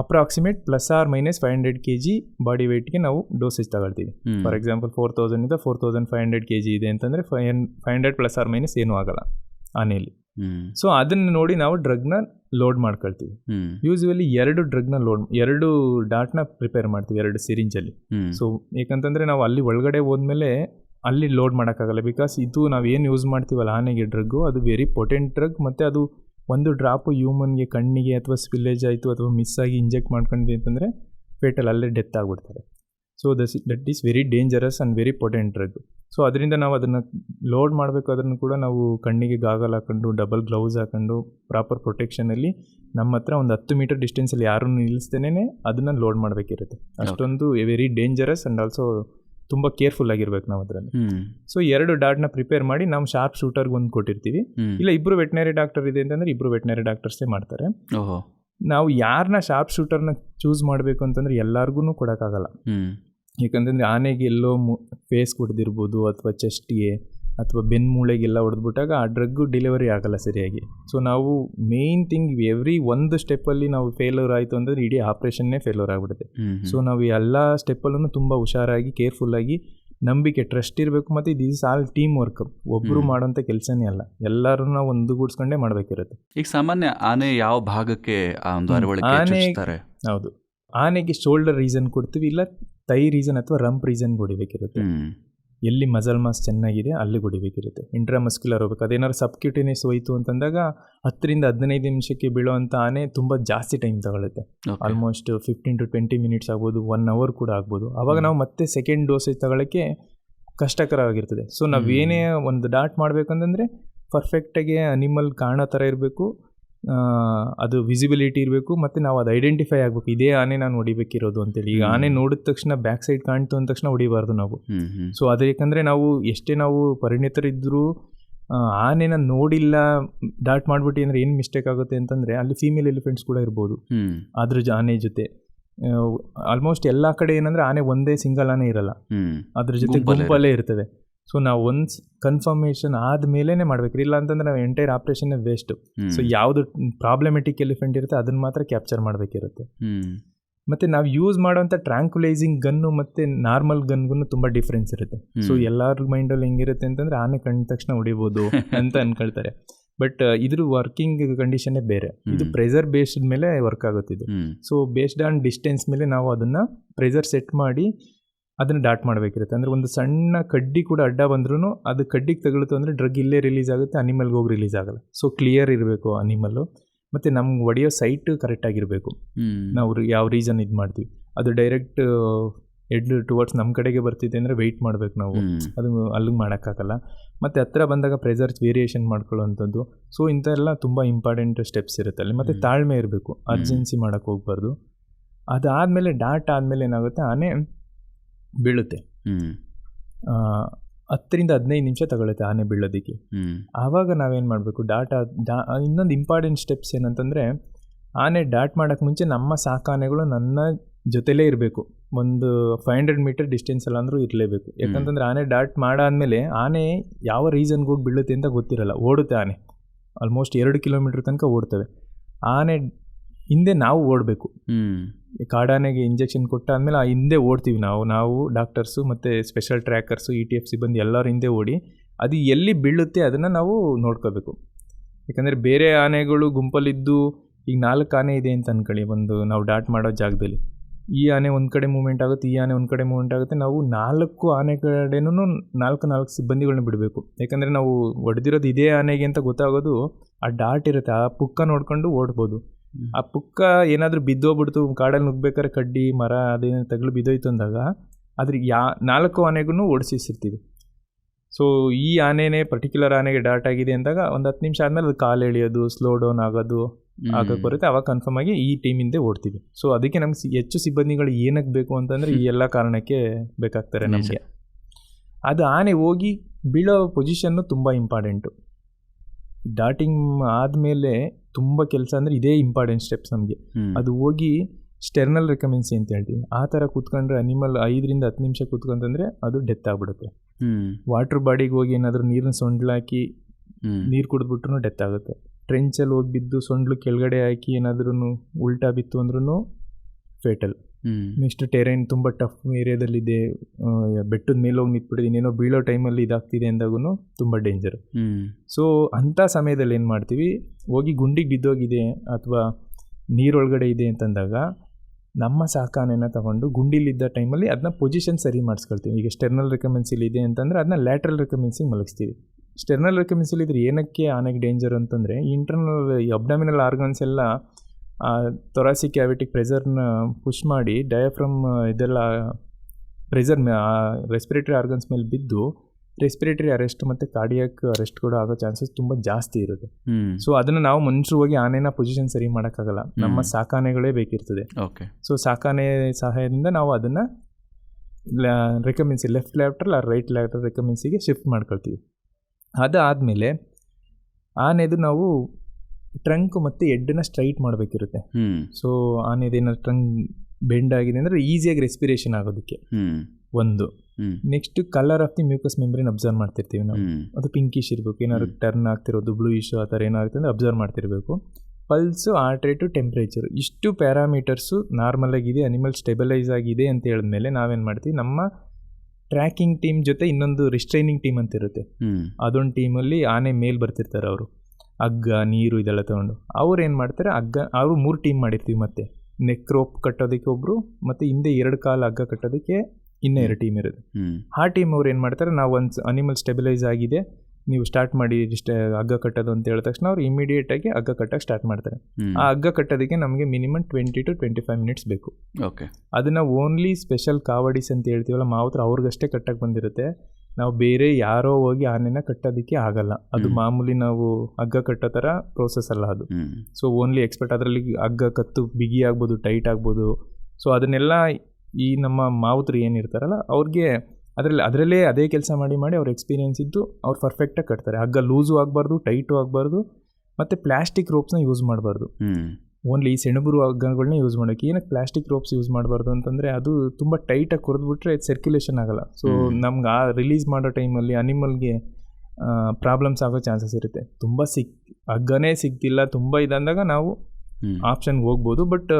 approximate plus or minus five hundred K G body ವೆಯ್ಟ್ಗೆ ನಾವು ಡೋಸೇಜ್ ತಗೊಳ್ತೀವಿ. ಫಾರ್ ಎಕ್ಸಾಂಪಲ್ ಫೋರ್ ಇಂದ four thousand five hundred K G ಇದೆ ಅಂತಂದರೆ five five hundred plus or minus ಏನೂ ಆಗಲ್ಲ ಆನೆಯಲ್ಲಿ. ಸೊ ಅದನ್ನು ನೋಡಿ ನಾವು ಡ್ರಗ್ನ ಲೋಡ್ ಮಾಡ್ಕೊಳ್ತೀವಿ. ಯೂಸ್ವಲಿ ಎರಡು ಡ್ರಗ್ನ ಲೋಡ್ ಎರಡು ಡಾಟ್ನ ಪ್ರಿಪೇರ್ ಮಾಡ್ತೀವಿ ಎರಡು ಸಿರಿಂಜಲ್ಲಿ. ಸೊ ಏಕಂತಂದರೆ ನಾವು ಅಲ್ಲಿ ಒಳಗಡೆ ಹೋದ್ಮೇಲೆ ಅಲ್ಲಿ ಲೋಡ್ ಮಾಡೋಕ್ಕಾಗಲ್ಲ ಬಿಕಾಸ್ ಇದು ನಾವು ಏನು ಯೂಸ್ ಮಾಡ್ತೀವಲ್ಲ ಆನೆಗೆ ಡ್ರಗ್ಗು ಅದು ವೆರಿ ಪೊಟೆಂಟ್ ಡ್ರಗ್ ಮತ್ತು ಅದು ಒಂದು ಡ್ರಾಪು ಹ್ಯೂಮನ್ಗೆ ಕಣ್ಣಿಗೆ ಅಥವಾ ಸ್ಪಿಲ್ಲೇಜ್ ಆಯಿತು ಅಥವಾ ಮಿಸ್ ಆಗಿ ಇಂಜೆಕ್ಟ್ ಮಾಡ್ಕೊಂಡ್ವಿ ಅಂತಂದರೆ ಫೇಟಲ್ ಅಲ್ಲೇ ಡೆತ್ ಆಗಿಬಿಡ್ತಾರೆ. So thus that is very dangerous and very potent drug so ಅದರಿಂದ ನಾವು ಅದನ್ನು ಲೋಡ್ ಮಾಡಬೇಕಾದ್ರೂ ಕೂಡ ನಾವು ಕಣ್ಣಿಗೆ ಗಾಗಲ್ ಹಾಕೊಂಡು ಡಬಲ್ ಗ್ಲೌಸ್ ಹಾಕೊಂಡು ಪ್ರಾಪರ್ ಪ್ರೊಟೆಕ್ಷನಲ್ಲಿ ನಮ್ಮ ಹತ್ರ ಒಂದು ಹತ್ತು ಮೀಟರ್ ಡಿಸ್ಟೆನ್ಸಲ್ಲಿ ಯಾರನ್ನು ನಿಲ್ಲಿಸ್ದೇನೆ ಅದನ್ನು ಲೋಡ್ ಮಾಡಬೇಕಿರುತ್ತೆ. ಅಷ್ಟೊಂದು ವೆರಿ ಡೇಂಜರಸ್ ಆ್ಯಂಡ್ ಆಲ್ಸೋ ತುಂಬ ಕೇರ್ಫುಲ್ ಆಗಿರ್ಬೇಕು ನಾವು ಅದರಲ್ಲಿ. ಸೊ ಎರಡು ಡಾಟ್ನ ಪ್ರಿಪೇರ್ ಮಾಡಿ ನಾವು ಶಾರ್ಪ್ ಶೂಟರ್ಗೆ ಒಂದು ಕೊಟ್ಟಿರ್ತೀವಿ. ಇಲ್ಲ ಇಬ್ರು ವೆಟನರಿ ಡಾಕ್ಟರ್ ಇದೆ ಅಂತಂದ್ರೆ ಇಬ್ರು ವೆಟನರಿ ಡಾಕ್ಟರ್ಸೇ ಮಾಡ್ತಾರೆ. ನಾವು ಯಾರನ್ನ ಶಾರ್ಪ್ ಶೂಟರ್ನ ಚೂಸ್ ಮಾಡಬೇಕು ಅಂತಂದ್ರೆ ಎಲ್ಲರಿಗೂ ಕೊಡೋಕ್ಕಾಗಲ್ಲ. ಯಾಕಂತಂದ್ರೆ ಆನೆಗೆ ಎಲ್ಲೋ ಫೇಸ್ ಕೊಡ್ದಿರ್ಬೋದು ಅಥವಾ ಚೆಸ್ಟ್ಗೆ ಅಥವಾ ಬೆನ್ನು ಮೂಳೆಗೆಲ್ಲ ಹೊಡೆದ್ಬಿಟ್ಟಾಗ ಆ ಡ್ರಗ್ಗು ಡೆಲಿವರಿ ಆಗಲ್ಲ ಸರಿಯಾಗಿ. ಸೊ ನಾವು ಮೇಯ್ನ್ ಥಿಂಗ್ ಎವ್ರಿ ಒಂದು ಸ್ಟೆಪ್ಪಲ್ಲಿ ನಾವು ಫೇಲ್ಯೂರ್ ಆಯಿತು ಅಂದರೆ ಇಡೀ ಆಪ್ರೇಷನ್ನೇ ಫೇಲ್ಯೂರ್ ಆಗಿಬಿಡುತ್ತೆ. ಸೊ ನಾವು ಎಲ್ಲ ಸ್ಟೆಪ್ಪಲ್ಲೂ ತುಂಬ ಹುಷಾರಾಗಿ ಕೇರ್ಫುಲ್ಲಾಗಿ ನಂಬಿಕೆ ಟ್ರಸ್ಟ್ ಇರಬೇಕು ಮತ್ತು ಈಸ್ ಆಲ್ ಟೀಮ್ ವರ್ಕ್ ಒಬ್ಬರು. ಮಾಡೋಂಥ ಕೆಲಸನೇ ಅಲ್ಲ. ಎಲ್ಲರೂ ನಾವು ಒಂದುಗೂಡಿಸ್ಕೊಂಡೇ ಮಾಡಬೇಕಿರುತ್ತೆ. ಈಗ ಸಾಮಾನ್ಯ ಆನೆ ಯಾವ ಭಾಗಕ್ಕೆ ಆನೆ- ಹೌದು. ಆನೆಗೆ ಶೋಲ್ಡರ್ ರೀಸನ್ ಕೊಡ್ತೀವಿ ಇಲ್ಲ ತೈ ರೀಸನ್ ಅಥವಾ ರಂಪ್ ರೀಸನ್ ಕೊಡಿಬೇಕಿರುತ್ತೆ ಎಲ್ಲಿ ಮಸಲ್ ಮಾಸ್ ಚೆನ್ನಾಗಿದೆ ಅಲ್ಲಿ ಹೊಡಿಬೇಕಿರುತ್ತೆ ಇಂಟ್ರಾಮಸ್ಕ್ಯುಲರ್ ಹೋಗ್ಬೇಕು. ಅದೇನಾದ್ರು ಸಬ್ಕ್ಯೂಟಿನಿಯಸ್ ಹೋಯಿತು ಅಂತಂದಾಗ ಹತ್ತರಿಂದ ಹದಿನೈದು ನಿಮಿಷಕ್ಕೆ ಬೀಳುವಂಥ ಆನೆ ತುಂಬ ಜಾಸ್ತಿ ಟೈಮ್ ತಗೊಳುತ್ತೆ. Almost fifteen to twenty minutes ಆಗ್ಬೋದು ಒನ್ ಅವರ್ ಕೂಡ ಆಗ್ಬೋದು. ಆವಾಗ ನಾವು ಮತ್ತೆ ಸೆಕೆಂಡ್ ಡೋಸೇಜ್ ತಗೊಳ್ಳೋಕ್ಕೆ ಕಷ್ಟಕರವಾಗಿರ್ತದೆ. ಸೊ ನಾವು ಏನೇ ಒಂದು ಡಾಟ್ ಮಾಡಬೇಕಂತಂದರೆ ಪರ್ಫೆಕ್ಟಾಗಿ ಅನಿಮಲ್ ಕಾಣೋ ಥರ ಇರಬೇಕು. ಅದು ವಿಸಿಬಿಲಿಟಿ ಇರಬೇಕು ಮತ್ತು ನಾವು ಅದು ಐಡೆಂಟಿಫೈ ಆಗಬೇಕು. ಇದೇ ಆನೆ ನಾನು ಹೊಡಿಬೇಕಿರೋದು ಅಂತೇಳಿ. ಈಗ ಆನೆ. ನೋಡಿದ ತಕ್ಷಣ ಬ್ಯಾಕ್ ಸೈಡ್ ಕಾಣ್ತು ಅಂದ ತಕ್ಷಣ ಹೊಡಿಬಾರ್ದು ನಾವು. ಸೊ ಅದು ಯಾಕಂದರೆ ನಾವು ಎಷ್ಟೇ ನಾವು ಪರಿಣಿತರಿದ್ದರೂ ಆನೆನ ನೋಡಿಲ್ಲ ಡಾಟ್ ಮಾಡಿಬಿಟ್ಟು ಅಂದರೆ ಏನು ಮಿಸ್ಟೇಕ್ ಆಗುತ್ತೆ ಅಂತಂದರೆ ಅಲ್ಲಿ ಫೀಮೇಲ್ ಎಲಿಫೆಂಟ್ಸ್ ಕೂಡ ಇರ್ಬೋದು. ಅದ್ರ ಜ ಆನೆ ಜೊತೆ. ಆಲ್ಮೋಸ್ಟ್ ಎಲ್ಲ ಕಡೆ ಏನಂದರೆ ಆನೆ ಒಂದೇ ಸಿಂಗಲ್ ಆನೆ ಇರಲ್ಲ. ಅದ್ರ ಜೊತೆ ಗುಂಪಲ್ಲೇ ಗುಂಪಲ್ಲೇ ಇರ್ತವೆ ಸೊ ನಾವು ಒಂದು ಕನ್ಫರ್ಮೇಷನ್ ಆದಮೇಲೆ ಮಾಡಬೇಕು. ಇಲ್ಲ ಅಂತಂದ್ರೆ ನಾವು ಎಂಟೈರ್ ಆಪ್ರೇಷನ್ನೇ ವೇಸ್ಟು ಸೊ ಯಾವುದು ಪ್ರಾಬ್ಲಮೆಟಿಕ್ ಎಲಿಫೆಂಟ್ ಇರುತ್ತೆ ಅದನ್ನ ಮಾತ್ರ ಕ್ಯಾಪ್ಚರ್ ಮಾಡಬೇಕಿರುತ್ತೆ. ಮತ್ತೆ ನಾವು ಯೂಸ್ ಮಾಡೋವಂಥ ಟ್ರ್ಯಾಂಕ್ಯುಲೈಸಿಂಗ್ ಗನ್ನು ಮತ್ತೆ ನಾರ್ಮಲ್ ಗನ್ಗೂ ತುಂಬ ಡಿಫ್ರೆನ್ಸ್ ಇರುತ್ತೆ. ಸೊ ಎಲ್ಲರ ಮೈಂಡಲ್ಲಿ ಹೆಂಗಿರುತ್ತೆ ಅಂತಂದ್ರೆ ಆನೆ ಕಂಡ ತಕ್ಷಣ ಹೊಡಿಬೋದು [laughs] ಅಂತ ಅನ್ಕೊಳ್ತಾರೆ. ಬಟ್ ಇದ್ರ ವರ್ಕಿಂಗ್ ಕಂಡೀಷನ್ನೇ ಬೇರೆ. ಇದು ಪ್ರೆಸರ್ ಬೇಸ್ಡ್ ಮೇಲೆ ವರ್ಕ್ ಆಗುತ್ತೆ ಇದು. Hmm. So based on distance ಮೇಲೆ ನಾವು ಅದನ್ನ ಪ್ರೆಸರ್ ಸೆಟ್ ಮಾಡಿ ಅದನ್ನು ಡಾಟ್ ಮಾಡಬೇಕಿರುತ್ತೆ. ಅಂದರೆ ಒಂದು ಸಣ್ಣ ಕಡ್ಡಿ ಕೂಡ ಅಡ್ಡ ಬಂದ್ರೂ ಅದು ಕಡ್ಡಿಗೆ ತಗಲುತ್ತೆ ಅಂದರೆ ಡ್ರಗ್ ಇಲ್ಲೇ ರಿಲೀಸ್ ಆಗುತ್ತೆ ಅನಿಮಲ್ಗೆ ಹೋಗಿ ರಿಲೀಸ್ ಆಗಲ್ಲ. ಸೊ ಕ್ಲಿಯರ್ ಇರಬೇಕು ಅನಿಮಲ್ಲು ಮತ್ತು ನಮ್ಗೆ ಒಡೆಯೋ ಸೈಟ್ ಕರೆಕ್ಟಾಗಿರಬೇಕು ಆಗಿರಬೇಕು. ನಾವು ಯಾವ ರೀಸನ್ ಇದು ಮಾಡ್ತೀವಿ. ಅದು ಡೈರೆಕ್ಟ್ ಎಡ್ ಟುವರ್ಡ್ಸ್ ನಮ್ಮ ಕಡೆಗೆ ಬರ್ತಿದೆ ಅಂದರೆ ವೆಯ್ಟ್ ಮಾಡಬೇಕು ನಾವು. ಅದು ಅಲ್ಲಿಗೆ ಮಾಡೋಕ್ಕಾಗಲ್ಲ. ಮತ್ತು ಹತ್ರ ಬಂದಾಗ ಪ್ರೆಸರ್ಸ್ ವೇರಿಯೇಷನ್ ಮಾಡ್ಕೊಳ್ಳೋವಂಥದ್ದು. ಸೊ ಇಂಥ ಎಲ್ಲ ತುಂಬ ಇಂಪಾರ್ಟೆಂಟ್ ಸ್ಟೆಪ್ಸ್ ಇರುತ್ತೆ ಅಲ್ಲಿ. ಮತ್ತು ತಾಳ್ಮೆ ಇರಬೇಕು. ಅರ್ಜೆನ್ಸಿ ಮಾಡೋಕ್ಕೆ ಹೋಗ್ಬಾರ್ದು. ಅದಾದಮೇಲೆ ಡಾಟ್ ಆದಮೇಲೆ ಏನಾಗುತ್ತೆ? ಆನೆ ಬೀಳುತ್ತೆ. ಹತ್ತರಿಂದ ಹದಿನೈದು ನಿಮಿಷ ತಗೊಳುತ್ತೆ ಆನೆ ಬೀಳೋದಕ್ಕೆ. ಆವಾಗ ನಾವೇನು ಮಾಡಬೇಕು? ಡಾಟಾ ಡಾ ಇನ್ನೊಂದು ಇಂಪಾರ್ಟೆಂಟ್ ಸ್ಟೆಪ್ಸ್ ಏನಂತಂದರೆ ಆನೆ ಡಾಟ್ ಮಾಡೋಕ್ಕೆ ಮುಂಚೆ ನಮ್ಮ ಸಾಕಾನೆಗಳು ನನ್ನ ಜೊತೆಲೇ ಇರಬೇಕು. ಒಂದು ಫೈವ್ ಹಂಡ್ರೆಡ್ ಮೀಟರ್ ಡಿಸ್ಟೆನ್ಸ್ ಅಂದರೂ ಇರಲೇಬೇಕು. ಯಾಕಂತಂದ್ರೆ ಆನೆ ಡಾಟ್ ಮಾಡಾದ್ಮೇಲೆ ಆನೆ ಯಾವ ರೀಸನ್ಗೆ ಹೋಗಿ ಬೀಳುತ್ತೆ ಅಂತ ಗೊತ್ತಿರಲ್ಲ. ಓಡುತ್ತೆ ಆನೆ. ಆಲ್ಮೋಸ್ಟ್ ಎರಡು ಕಿಲೋಮೀಟ್ರ್ ತನಕ ಓಡ್ತವೆ. ಆನೆ ಹಿಂದೆ ನಾವು ಓಡಬೇಕು. ಕಾಡಾನೆಗೆ ಇಂಜೆಕ್ಷನ್ ಕೊಟ್ಟಾದ್ಮೇಲೆ ಆ ಹಿಂದೆ ಓಡ್ತೀವಿ ನಾವು. ನಾವು ಡಾಕ್ಟರ್ಸು ಮತ್ತು special trackers E T F ಸಿಬ್ಬಂದಿ ಎಲ್ಲರ ಹಿಂದೆ ಓಡಿ ಅದು ಎಲ್ಲಿ ಬೀಳುತ್ತೆ ಅದನ್ನು ನಾವು ನೋಡ್ಕೋಬೇಕು ಯಾಕಂದರೆ ಬೇರೆ ಆನೆಗಳು ಗುಂಪಲ್ಲಿದ್ದು ಈಗ ನಾಲ್ಕು ಆನೆ ಇದೆ ಅಂತ ಅನ್ಕೊಳ್ಳಿ. ಒಂದು ನಾವು ಡಾಟ್ ಮಾಡೋ ಜಾಗದಲ್ಲಿ. ಈ ಆನೆ ಒಂದು ಕಡೆ ಮೂವ್ಮೆಂಟ್ ಆಗುತ್ತೆ ಈ ಆನೆ ಒಂದು ಕಡೆ ಮೂವ್ಮೆಂಟ್ ಆಗುತ್ತೆ. ನಾವು ನಾಲ್ಕು ಆನೆ ಕಡೆನೂ ನಾಲ್ಕು ನಾಲ್ಕು ಸಿಬ್ಬಂದಿಗಳನ್ನ ಬಿಡಬೇಕು. ಯಾಕಂದರೆ ನಾವು ಹೊಡೆದಿರೋದು ಇದೇ ಆನೆಗೆ ಅಂತ ಗೊತ್ತಾಗೋದು ಆ ಡಾಟ್ ಇರುತ್ತೆ. ಆ ಪುಕ್ಕ ನೋಡ್ಕೊಂಡು ಓಡ್ಬೋದು. ಆ ಪುಕ್ಕ ಏನಾದರೂ ಬಿದ್ದೋಗ್ಬಿಡ್ತು ಕಾಡಲ್ಲಿ ನುಗ್ಬೇಕಾದ್ರೆ ಕಡ್ಡಿ ಮರ ಅದೇನೋ ತಗಲು ಬಿದ್ದೋಯ್ತು ಅಂದಾಗ ಅದ್ರ ಯಾ ನಾಲ್ಕು ಆನೆಗೂ ಓಡಿಸಿರ್ತೀವಿ ಸೊ ಈ ಆನೆನೇ ಪರ್ಟಿಕ್ಯುಲರ್ ಆನೆಗೆ ಡಾಟ್ ಆಗಿದೆ ಅಂದಾಗ ಒಂದು ಹತ್ತು ನಿಮಿಷ ಆದಮೇಲೆ ಅದು ಕಾಲು ಎಳೆಯೋದು ಸ್ಲೋ ಡೌನ್ ಆಗೋದು ಆಗಕ್ಕೆ ಬರುತ್ತೆ. ಅವಾಗ ಕನ್ಫರ್ಮ್ ಆಗಿ ಈ ಟೀಮಿಂದೇ ಓಡ್ತೀವಿ. ಸೊ ಅದಕ್ಕೆ ನಮ್ಗೆ ಹೆಚ್ಚು ಸಿಬ್ಬಂದಿಗಳು ಏನಕ್ಕೆ ಬೇಕು ಅಂತಂದರೆ ಈ ಎಲ್ಲ ಕಾರಣಕ್ಕೆ ಬೇಕಾಗ್ತಾರೆ ನಮಗೆ. ಅದು ಆನೆ ಹೋಗಿ ಬೀಳೋ ಪೊಸಿಷನ್ನು ತುಂಬ ಇಂಪಾರ್ಟೆಂಟು ಡಾಟಿಂಗ್ ಆದಮೇಲೆ ತುಂಬ ಕೆಲಸ ಅಂದರೆ ಇದೇ ಇಂಪಾರ್ಟೆಂಟ್ ಸ್ಟೆಪ್ಸ್ ನಮಗೆ. ಅದು ಹೋಗಿ ಸ್ಟೆರ್ನಲ್ ರೆಕಮೆನ್ಸಿ ಅಂತ ಹೇಳ್ತೀವಿ. ಆ ಥರ ಕೂತ್ಕೊಂಡ್ರೆ ಅನಿಮಲ್ ಐದರಿಂದ ಹತ್ತು ನಿಮಿಷ ಕೂತ್ಕೊಂತಂದ್ರೆ ಅದು ಡೆತ್ ಆಗಿಬಿಡುತ್ತೆ. ವಾಟರ್ ಬಾಡಿಗೆ ಹೋಗಿ ಏನಾದರೂ ನೀರನ್ನ ಸೊಂಡ್ಲಾಕಿ ನೀರು ಕುಡಿದ್ಬಿಟ್ರು ಡೆತ್ ಆಗುತ್ತೆ. ಟ್ರೆಂಚಲ್ಲಿ ಹೋಗಿ ಬಿದ್ದು ಸೊಂಡ್ಲು ಕೆಳಗಡೆ ಹಾಕಿ ಏನಾದ್ರೂ ಉಲ್ಟಾ ಬಿತ್ತು ಅಂದ್ರೂ ಫೇಟಲ್ ನೆಕ್ಸ್ಟ್ ಟೆರೈನ್ ತುಂಬ ಟಫ್ ಏರಿಯಾದಲ್ಲಿದೆ ಬೆಟ್ಟದ ಮೇಲೆ ಹೋಗಿ ನಿಂತ್ಬಿಟ್ಟಿದ್ದೀನಿ ಏನೋ ಬೀಳೋ ಟೈಮಲ್ಲಿ ಇದಾಗ್ತಿದೆ ಅಂದಾಗೂ ತುಂಬ ಡೇಂಜರ್ ಸೊ ಅಂಥ ಸಮಯದಲ್ಲಿ ಏನು ಮಾಡ್ತೀವಿ? ಹೋಗಿ ಗುಂಡಿಗೆ ಬಿದ್ದೋಗಿದೆ ಅಥವಾ ನೀರೊಳಗಡೆ ಇದೆ ಅಂತಂದಾಗ ನಮ್ಮ ಸಾಕಾನೆನ ತಗೊಂಡು ಗುಂಡಿಲಿದ್ದ ಟೈಮಲ್ಲಿ ಅದನ್ನ ಪೊಸಿಷನ್ ಸರಿ ಮಾಡಿಸ್ಕೊಳ್ತೀವಿ. ಈಗ ಸ್ಟೆರ್ನಲ್ ರೆಕಮೆನ್ಸಿಲಿ ಇದೆ ಅಂತಂದರೆ ಅದನ್ನ ಲ್ಯಾಟ್ರಲ್ ರೆಕಮೆನ್ಸಿಗೆ ಮಲಗಿಸ್ತೀವಿ. ಸ್ಟೆರ್ನಲ್ ರೆಕಮೆನ್ಸಿಲಿ ಇದ್ರೆ ಏನಕ್ಕೆ ಆನೆಗೆ ಡೇಂಜರ್ ಅಂತಂದರೆ ಇಂಟರ್ನಲ್ ಈ ಅಬ್ಡಮಿನಲ್ ಆರ್ಗನ್ಸ್ ಎಲ್ಲ ತೊರಾಸಿಕ್ ಕ್ಯಾವಿಟಿಕ್ ಪ್ರೆಸರ್ನ ಪುಷ್ ಮಾಡಿ ಡಯಾಫ್ರಮ್ ಇದೆಲ್ಲ ಪ್ರೆಸರ್ ರೆಸ್ಪಿರೇಟರಿ ಆರ್ಗನ್ಸ್ ಮೇಲೆ ಬಿದ್ದು ರೆಸ್ಪಿರೇಟರಿ ಅರೆಸ್ಟ್ ಮತ್ತು ಕಾರ್ಡಿಯಾಕ್ ಅರೆಸ್ಟ್ ಕೂಡ ಆಗೋ ಚಾನ್ಸಸ್ ತುಂಬ ಜಾಸ್ತಿ ಇರುತ್ತೆ. ಸೊ ಅದನ್ನು ನಾವು ಮನುಷ್ಯರು ಹೋಗಿ ಆನೆನ ಪೊಸಿಷನ್ ಸರಿ ಮಾಡೋಕ್ಕಾಗಲ್ಲ. ನಮ್ಮ. ಸಾಕಾನೆಗಳೇ ಬೇಕಿರ್ತದೆ. ಓಕೆ ಸೊ ಸಾಕಾನೆ ಸಹಾಯದಿಂದ ನಾವು ಅದನ್ನು ರೆಕಮೆನ್ಸಿ ಲೆಫ್ಟ್ ಲ್ಯಾಪ್ಟರ್ ಆ ರೈಟ್ ಲ್ಯಾಪ್ಟರ್ ರೆಕಮೆನ್ಸಿಗೆ ಶಿಫ್ಟ್ ಮಾಡ್ಕೊಳ್ತೀವಿ. ಅದಾದಮೇಲೆ ಆನೆದು ನಾವು ಟ್ರಂಕ್ ಮತ್ತು ಎಡ್ಡನ್ನ ಸ್ಟ್ರೈಟ್ ಮಾಡಬೇಕಿರುತ್ತೆ. ಸೊ ಆನೆದೇನಾದ್ರು ಟ್ರಂಕ್ ಬೆಂಡ್ ಆಗಿದೆ ಅಂದರೆ ಈಸಿಯಾಗಿ ರೆಸ್ಪಿರೇಷನ್ ಆಗೋದಕ್ಕೆ. ಒಂದು. Next colour of the mucous membrane observe ಮಾಡ್ತಿರ್ತೀವಿ ನಾವು. ಅದು ಪಿಂಕಿಶ್ ಇರಬೇಕು. ಏನಾದ್ರು ಟರ್ನ್ ಆಗ್ತಿರೋದು ಬ್ಲೂ ಇಶ್ಯೂ ಆ ಥರ ಏನಾಗುತ್ತೆ ಅಂದರೆ ಅಬ್ಸರ್ವ್ ಮಾಡ್ತಿರ್ಬೇಕು. ಪಲ್ಸು ಆರ್ಟ್ ರೇಟು ಟೆಂಪ್ರೇಚರ್ ಇಷ್ಟು ಪ್ಯಾರಾಮೀಟರ್ಸು ನಾರ್ಮಲ್ ಆಗಿದೆ ಅನಿಮಲ್ ಸ್ಟೆಬಲೈಸ್ ಆಗಿದೆ ಅಂತ ಹೇಳಿದ್ಮೇಲೆ ನಾವೇನು ಮಾಡ್ತೀವಿ? ನಮ್ಮ ಟ್ರ್ಯಾಕಿಂಗ್ ಟೀಮ್ ಜೊತೆ ಇನ್ನೊಂದು ರಿಸ್ಟ್ರೈನಿಂಗ್ ಟೀಮ್ ಅಂತ ಇರುತ್ತೆ ಅದೊಂದು ಟೀಮಲ್ಲಿ ಆನೆ ಮೇಲ್ ಬರ್ತಿರ್ತಾರೆ ಅವರು. ಹಗ್ಗ ನೀರು ಇದೆಲ್ಲ ತೊಗೊಂಡು. ಅವ್ರು ಏನು ಮಾಡ್ತಾರೆ? ಹಗ್ಗ ಅವರು ಮೂರು ಟೀಮ್ ಮಾಡಿರ್ತೀವಿ ಮತ್ತೆ. ನೆಕ್ ರೋಪ್ ಕಟ್ಟೋದಕ್ಕೆ ಒಬ್ಬರು ಮತ್ತು ಹಿಂದೆ ಎರಡು ಕಾಲು ಹಗ್ಗ ಕಟ್ಟೋದಕ್ಕೆ ಇನ್ನೂ ಎರಡು ಟೀಮ್ ಇರೋದು. ಆ ಟೀಮ್ ಅವ್ರು ಏನು ಮಾಡ್ತಾರೆ? ನಾವು ಒಂದು ಅನಿಮಲ್ ಸ್ಟೆಬಿಲೈಸ್ ಆಗಿದೆ ನೀವು ಸ್ಟಾರ್ಟ್ ಮಾಡಿ ಇಷ್ಟ ಹಗ್ಗ ಕಟ್ಟೋದು ಅಂತ ಹೇಳಿದ ತಕ್ಷಣ ಅವ್ರು ಇಮಿಡಿಯೇಟಾಗಿ ಹಗ್ಗ ಕಟ್ಟಕ್ಕೆ ಸ್ಟಾರ್ಟ್ ಮಾಡ್ತಾರೆ. ಆ ಹಗ್ಗ ಕಟ್ಟೋದಕ್ಕೆ ನಮಗೆ minimum twenty to twenty five minutes ಬೇಕು. ಓಕೆ ಅದನ್ನು ಓನ್ಲಿ ಸ್ಪೆಷಲ್ ಕಾವಡಿಸ್ ಅಂತ ಹೇಳ್ತೀವಲ್ಲ ಮಾತ್ರ ಅವ್ರಿಗಷ್ಟೇ ಕಟ್ಟಕ್ಕೆ ಬಂದಿರುತ್ತೆ. ನಾವು ಬೇರೆ ಯಾರೋ ಹೋಗಿ ಆನೆನ ಕಟ್ಟೋದಕ್ಕೆ ಆಗಲ್ಲ. ಅದು ಮಾಮೂಲಿ ನಾವು ಹಗ್ಗ ಕಟ್ಟೋ ಥರ ಪ್ರೋಸೆಸ್ ಅಲ್ಲ ಅದು. ಸೊ ಓನ್ಲಿ ಎಕ್ಸ್ಪರ್ಟ್ ಅದರಲ್ಲಿ ಹಗ್ಗ ಕತ್ತು ಬಿಗಿ ಆಗ್ಬೋದು ಟೈಟ್ ಆಗ್ಬೋದು. ಸೊ ಅದನ್ನೆಲ್ಲ ಈ ನಮ್ಮ ಮಾವುತರು ಏನಿರ್ತಾರಲ್ಲ ಅವ್ರಿಗೆ ಅದರಲ್ಲಿ ಅದರಲ್ಲೇ ಅದೇ ಕೆಲಸ ಮಾಡಿ ಮಾಡಿ ಅವ್ರ ಎಕ್ಸ್ಪೀರಿಯನ್ಸ್ ಇದ್ದು ಅವ್ರು ಪರ್ಫೆಕ್ಟಾಗಿ ಕಟ್ತಾರೆ. ಹಗ್ಗ ಲೂಸು ಆಗಬಾರ್ದು ಟೈಟು ಆಗಬಾರ್ದು ಮತ್ತು ಪ್ಲಾಸ್ಟಿಕ್ ರೋಪ್ಸ್ನ ಯೂಸ್ ಮಾಡಬಾರ್ದು. ಓನ್ಲಿ ಈ ಸೆಣಬುರು ಹಗ್ಗಗಳನ್ನ ಯೂಸ್ ಮಾಡೋಕ್ಕೆ. ಏನಕ್ಕೆ ಪ್ಲಾಸ್ಟಿಕ್ ರೋಪ್ಸ್ ಯೂಸ್ ಮಾಡಬಾರ್ದು ಅಂತಂದರೆ ಅದು ತುಂಬ ಟೈಟಾಗಿ ಕೊರೆದ್ಬಿಟ್ರೆ ಸರ್ಕ್ಯುಲೇಷನ್ ಆಗಲ್ಲ. ಸೊ. ನಮ್ಗೆ ಆ ರಿಲೀಸ್ ಮಾಡೋ ಟೈಮಲ್ಲಿ ಅನಿಮಲ್ಗೆ ಪ್ರಾಬ್ಲಮ್ಸ್ ಆಗೋ ಚಾನ್ಸಸ್ ಇರುತ್ತೆ. ತುಂಬ ಸಿಕ್ ಹಗ್ಗನೇ ಸಿಗ್ತಿಲ್ಲ ತುಂಬ ಇದಂದಾಗ ನಾವು ಆಪ್ಷನ್ ಆಪ್ಷನ್ಗೆ ಹೋಗ್ಬೋದು. ಬಟ್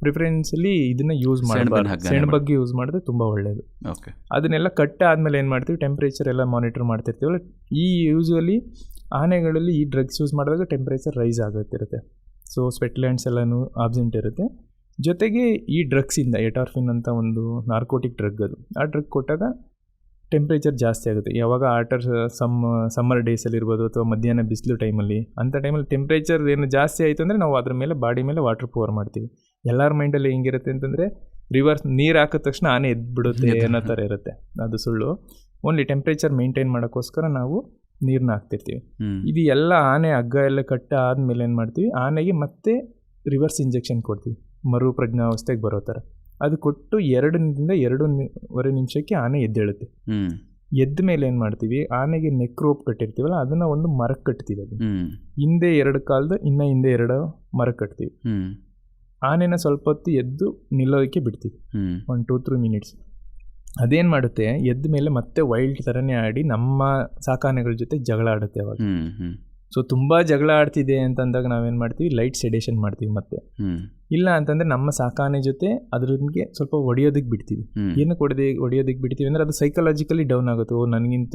ಪ್ರಿಫರೆನ್ಸಲ್ಲಿ ಇದನ್ನ ಯೂಸ್ ಮಾಡಬಾರ್ದು. ಸೆಣಬಗ್ಗೆ ಯೂಸ್ ಮಾಡಿದ್ರೆ ತುಂಬ ಒಳ್ಳೆಯದು ಓಕೆ ಅದನ್ನೆಲ್ಲ ಕಟ್ಟೆ ಆದಮೇಲೆ ಏನು ಮಾಡ್ತೀವಿ? ಟೆಂಪ್ರೇಚರ್ ಎಲ್ಲ ಮಾನಿಟರ್ ಮಾಡ್ತಿರ್ತೀವಲ್ಲ? ಈ ಯೂಸ್ವಲಿ ಆನೆಗಳಲ್ಲಿ ಈ ಡ್ರಗ್ಸ್ ಯೂಸ್ ಮಾಡಿದಾಗ ಟೆಂಪ್ರೇಚರ್ ರೈಸ್ ಆಗುತ್ತಿರುತ್ತೆ. ಸೊ ಸ್ವೆಟ್ಲ್ಯಾಂಡ್ಸ್ ಎಲ್ಲನೂ ಆಬ್ಸೆಂಟ್ ಇರುತ್ತೆ. ಜೊತೆಗೆ ಈ ಡ್ರಗ್ಸಿಂದ ಎಟಾರ್ಫಿನ್ ಅಂತ ಒಂದು ನಾರ್ಕೋಟಿಕ್ ಡ್ರಗ್ ಅದು. ಆ ಡ್ರಗ್ ಕೊಟ್ಟಾಗ ಟೆಂಪ್ರೇಚರ್ ಜಾಸ್ತಿ ಆಗುತ್ತೆ. ಯಾವಾಗ ಆಟರ್ ಸಮ್ ಸಮ್ಮರ್ ಡೇಸಲ್ಲಿ ಇರ್ಬೋದು ಅಥವಾ ಮಧ್ಯಾಹ್ನ ಬಿಸಿಲು ಟೈಮಲ್ಲಿ ಅಂಥ ಟೈಮಲ್ಲಿ ಟೆಂಪ್ರೇಚರ್ ಏನು ಜಾಸ್ತಿ ಆಯಿತು ಅಂದರೆ ನಾವು ಅದ್ರ ಮೇಲೆ ಬಾಡಿ ಮೇಲೆ ವಾಟರ್ ಪೋರ್ ಮಾಡ್ತೀವಿ. ಎಲ್ಲರ ಮೈಂಡಲ್ಲಿ ಹೆಂಗಿರುತ್ತೆ ಅಂತಂದರೆ ರಿವರ್ಸ್ ನೀರು ಹಾಕಿದ ತಕ್ಷಣ ಆನೆ ಎದ್ದು ಬಿಡುತ್ತೆ ಅನ್ನೋ ಥರ ಇರುತ್ತೆ. ಅದು ಸುಳ್ಳು. ಓನ್ಲಿ ಟೆಂಪ್ರೇಚರ್ ಮೇಂಟೈನ್ ಮಾಡೋಕ್ಕೋಸ್ಕರ ನಾವು ನೀರನ್ನ ಹಾಕ್ತಿರ್ತೀವಿ. ಇದು ಎಲ್ಲ ಆನೆ ಹಗ್ಗ ಎಲ್ಲ ಕಟ್ಟ ಆದಮೇಲೆ ಏನು ಮಾಡ್ತೀವಿ? ಆನೆಗೆ ಮತ್ತೆ ರಿವರ್ಸ್ ಇಂಜೆಕ್ಷನ್ ಕೊಡ್ತೀವಿ. ಮರು ಪ್ರಜ್ಞಾವಸ್ಥೆಗೆ ಬರೋ ಥರ. ಅದು ಕೊಟ್ಟು ಎರಡರಿಂದ ಎರಡೂವರೆ ನಿಮಿಷಕ್ಕೆ ಆನೆ ಎದ್ದೇಳುತ್ತೆ. ಎದ್ದ ಮೇಲೆ ಏನು ಮಾಡ್ತೀವಿ? ಆನೆಗೆ ನೆಕ್ ರೋಪ್ ಕಟ್ಟಿರ್ತೀವಲ್ಲ ಅದನ್ನು ಒಂದು ಮರ ಕಟ್ತೀವಿ ಅದು. ಹಿಂದೆ ಎರಡು ಕಾಲದ ಇನ್ನ ಹಿಂದೆ ಎರಡು ಮರ ಕಟ್ತೀವಿ. ಆನೆನ ಸ್ವಲ್ಪ ಹೊತ್ತು ಎದ್ದು ನಿಲ್ಲೋದಕ್ಕೆ ಬಿಡ್ತೀವಿ. ಒನ್ ಟೂ ತ್ರೀ ಮಿನಿಟ್ಸ್ ಅದೇನು ಮಾಡುತ್ತೆ? ಎದ್ದ ಮೇಲೆ ಮತ್ತೆ ವೈಲ್ಡ್ ಥರನೇ ಆಡಿ ನಮ್ಮ ಸಾಕಾನೆಗಳ ಜೊತೆ ಜಗಳ ಆಡುತ್ತೆ ಅವಾಗ. ಸೊ ತುಂಬ ಜಗಳ ಆಡ್ತಿದೆ ಅಂತಂದಾಗ ನಾವೇನು ಮಾಡ್ತೀವಿ? ಲೈಟ್ ಸೆಡೇಷನ್ ಮಾಡ್ತೀವಿ ಮತ್ತೆ. ಇಲ್ಲ ಅಂತಂದರೆ ನಮ್ಮ ಸಾಕಾನೆ ಜೊತೆ ಅದ್ರಿಗೆ ಸ್ವಲ್ಪ ಒಡೆಯೋದಕ್ಕೆ ಬಿಡ್ತೀವಿ. ಏನಕ್ಕೆ ಹೊಡೆದಿ ಒಡೆಯೋದಕ್ಕೆ ಬಿಡ್ತೀವಿ ಅಂದರೆ ಅದು ಸೈಕಲಾಜಿಕಲಿ ಡೌನ್ ಆಗುತ್ತೆ. ಓ ನನಗಿಂತ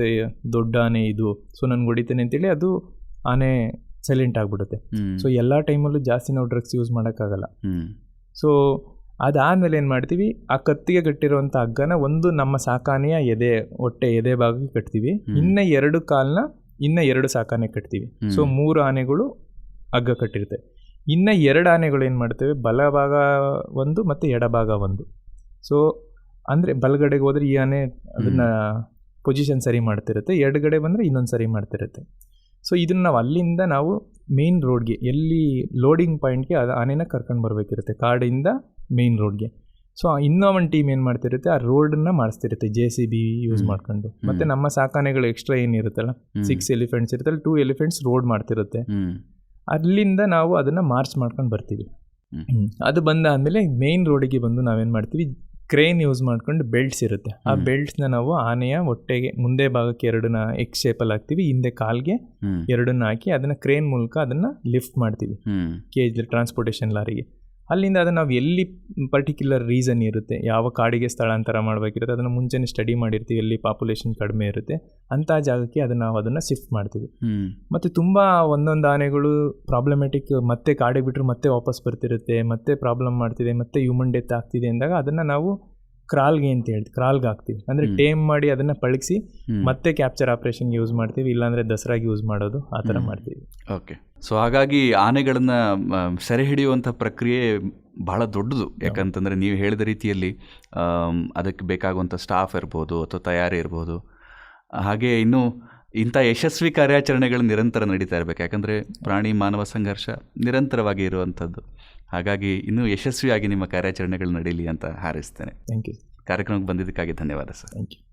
ದೊಡ್ಡ ಆನೆ ಇದು. ಸೊ ನನ್ಗೆ ಹೊಡಿತೇನೆ ಅಂತೇಳಿ ಅದು ಆನೆ ಸೈಲೆಂಟ್ ಆಗಿಬಿಡುತ್ತೆ. ಸೊ ಎಲ್ಲ ಟೈಮಲ್ಲೂ ಜಾಸ್ತಿ ನಾವು ಡ್ರಗ್ಸ್ ಯೂಸ್ ಮಾಡೋಕ್ಕಾಗಲ್ಲ. ಸೊ ಅದಾದಮೇಲೆ ಏನು ಮಾಡ್ತೀವಿ? ಆ ಕತ್ತಿಗೆ ಕಟ್ಟಿರುವಂಥ ಹಗ್ಗನ ಒಂದು ನಮ್ಮ ಸಾಕಾನೆಯ ಎದೆ ಹೊಟ್ಟೆ ಎದೆ ಭಾಗಕ್ಕೆ ಕಟ್ತೀವಿ. ಇನ್ನ ಎರಡು ಕಾಲನ್ನ ಇನ್ನು ಎರಡು ಸಾಕಾನೆ ಕಟ್ತೀವಿ. ಸೊ ಮೂರು ಆನೆಗಳು ಹಗ್ಗ ಕಟ್ಟಿರುತ್ತೆ. ಇನ್ನು ಎರಡು ಆನೆಗಳು ಏನು ಮಾಡ್ತೇವೆ? ಬಲಭಾಗ ಒಂದು ಮತ್ತು ಎಡಭಾಗ ಒಂದು. ಸೊ ಅಂದರೆ ಬಲಗಡೆಗೆ ಹೋದರೆ ಈ ಆನೆ ಅದನ್ನು ಪೊಸಿಷನ್ ಸರಿ ಮಾಡ್ತಿರುತ್ತೆ. ಎಡಗಡೆ ಬಂದರೆ ಇನ್ನೊಂದು ಸರಿ ಮಾಡ್ತಿರುತ್ತೆ. ಸೊ ಇದನ್ನು ನಾವು ಅಲ್ಲಿಂದ ನಾವು ಮೇನ್ ರೋಡ್ಗೆ ಎಲ್ಲಿ ಲೋಡಿಂಗ್ ಪಾಯಿಂಟ್ಗೆ ಅದು ಆನೆನ ಕರ್ಕೊಂಡು ಬರಬೇಕಿರುತ್ತೆ. ಕಾಡಿಂದ ಮೇನ್ ರೋಡ್ಗೆ ಸೊ ಇನ್ನೂ ಒಂದು ಟೀಮ್ ಏನು ಮಾಡ್ತಿರುತ್ತೆ ಆ ರೋಡನ್ನ ಮಾಡಿಸ್ತಿರುತ್ತೆ ಜೆ ಸಿ ಬಿ ಯೂಸ್ ಮಾಡ್ಕೊಂಡು. ಮತ್ತೆ ನಮ್ಮ ಸಾಕಾನೆಗಳು ಎಕ್ಸ್ಟ್ರಾ ಏನಿರುತ್ತಲ್ಲ. ಸಿಕ್ಸ್ ಎಲಿಫೆಂಟ್ಸ್ ಇರುತ್ತಲ್ಲ ಟೂ ಎಲಿಫೆಂಟ್ಸ್ ರೋಡ್ ಮಾಡ್ತಿರುತ್ತೆ. ಅಲ್ಲಿಂದ ನಾವು ಅದನ್ನು ಮಾರ್ಚ್ ಮಾಡ್ಕೊಂಡು ಬರ್ತೀವಿ. ಅದು ಬಂದಾದಮೇಲೆ ಮೇನ್ ರೋಡಿಗೆ ಬಂದು ನಾವೇನು ಮಾಡ್ತೀವಿ ಕ್ರೇನ್ ಯೂಸ್ ಮಾಡ್ಕೊಂಡು ಬೆಲ್ಟ್ಸ್ ಇರುತ್ತೆ. ಆ. ಬೆಲ್ಟ್ಸ್ನ ನಾವು ಆನೆಯ ಹೊಟ್ಟೆಗೆ ಮುಂದೆ ಭಾಗಕ್ಕೆ ಎರಡನ್ನ ಎಕ್ಸ್ ಶೇಪಲ್ಲಿ ಹಾಕ್ತೀವಿ ಹಿಂದೆ ಕಾಲ್ಗೆ ಎರಡನ್ನ ಹಾಕಿ ಅದನ್ನ ಕ್ರೇನ್ ಮೂಲಕ ಅದನ್ನ ಲಿಫ್ಟ್ ಮಾಡ್ತೀವಿ. ಹ್ಮ್. ಕೆ ಜಿ ಟ್ರಾನ್ಸ್ಪೋರ್ಟೇಷನ್ ಲಾರಿಗೆ. ಅಲ್ಲಿಂದ ಅದನ್ನು ನಾವು ಎಲ್ಲಿ ಪರ್ಟಿಕ್ಯುಲರ್ ರೀಸನ್ ಇರುತ್ತೆ ಯಾವ ಕಾಡಿಗೆ ಸ್ಥಳಾಂತರ ಮಾಡಬೇಕಿರುತ್ತೆ ಅದನ್ನು ಮುಂಚೆನೇ ಸ್ಟಡಿ ಮಾಡಿರ್ತೀವಿ ಎಲ್ಲಿ ಪಾಪ್ಯುಲೇಷನ್ ಕಡಿಮೆ ಇರುತ್ತೆ ಅಂಥ ಜಾಗಕ್ಕೆ ಅದನ್ನು ನಾವು ಅದನ್ನು ಶಿಫ್ಟ್ ಮಾಡ್ತೀವಿ. ಮತ್ತು ತುಂಬ ಒಂದೊಂದು ಆನೆಗಳು ಪ್ರಾಬ್ಲಮೆಟಿಕ್ ಮತ್ತೆ ಕಾಡಿಗೆ ಬಿಟ್ಟರೆ ಮತ್ತೆ ವಾಪಸ್ ಬರ್ತಿರುತ್ತೆ ಮತ್ತೆ ಪ್ರಾಬ್ಲಮ್ ಮಾಡ್ತಿದೆ ಮತ್ತೆ ಹ್ಯೂಮನ್ ಡೆತ್ ಆಗ್ತಿದೆ ಅಂದಾಗ ಅದನ್ನು ನಾವು ಕ್ರಾಲ್ಗೆ ಅಂತ ಹೇಳ್ತೀವಿ ಕ್ರಾಲ್ಗೆ ಹಾಕ್ತೀವಿ. ಅಂದರೆ. ಟೇಮ್ ಮಾಡಿ ಅದನ್ನು ಪಳಗಿಸಿ ಮತ್ತೆ ಕ್ಯಾಪ್ಚರ್ ಆಪ್ರೇಷನ್ಗೆ ಯೂಸ್ ಮಾಡ್ತೀವಿ. ಇಲ್ಲಾಂದರೆ ದಸರಾಗೆ ಯೂಸ್ ಮಾಡೋದು ಆ ಥರ ಮಾಡ್ತೀವಿ. ಓಕೆ. ಸೊ ಹಾಗಾಗಿ ಆನೆಗಳನ್ನು ಸೆರೆ ಹಿಡಿಯುವಂಥ ಪ್ರಕ್ರಿಯೆ ಬಹಳ ದೊಡ್ಡದು. ಯಾಕಂತಂದರೆ ನೀವು ಹೇಳಿದ ರೀತಿಯಲ್ಲಿ ಅದಕ್ಕೆ ಬೇಕಾಗುವಂಥ ಸ್ಟಾಫ್ ಇರ್ಬೋದು ಅಥವಾ ತಯಾರಿ ಇರ್ಬೋದು. ಹಾಗೆ ಇನ್ನು ಇಂಥ ಯಶಸ್ವಿ ಕಾರ್ಯಾಚರಣೆಗಳು ನಿರಂತರ ನಡೀತಾ ಇರಬೇಕು. ಯಾಕಂದರೆ ಪ್ರಾಣಿ ಮಾನವ ಸಂಘರ್ಷ ನಿರಂತರವಾಗಿ ಇರುವಂಥದ್ದು. ಹಾಗಾಗಿ ಇನ್ನೂ ಯಶಸ್ವಿಯಾಗಿ ನಿಮ್ಮ ಕಾರ್ಯಾಚರಣೆಗಳು ನಡೀಲಿ ಅಂತ ಹಾರೈಸ್ತೇನೆ. ಥ್ಯಾಂಕ್ ಯು ಕಾರ್ಯಕ್ರಮಕ್ಕೆ ಬಂದಿದ್ದಕ್ಕಾಗಿ ಧನ್ಯವಾದ ಸರ್. Thank you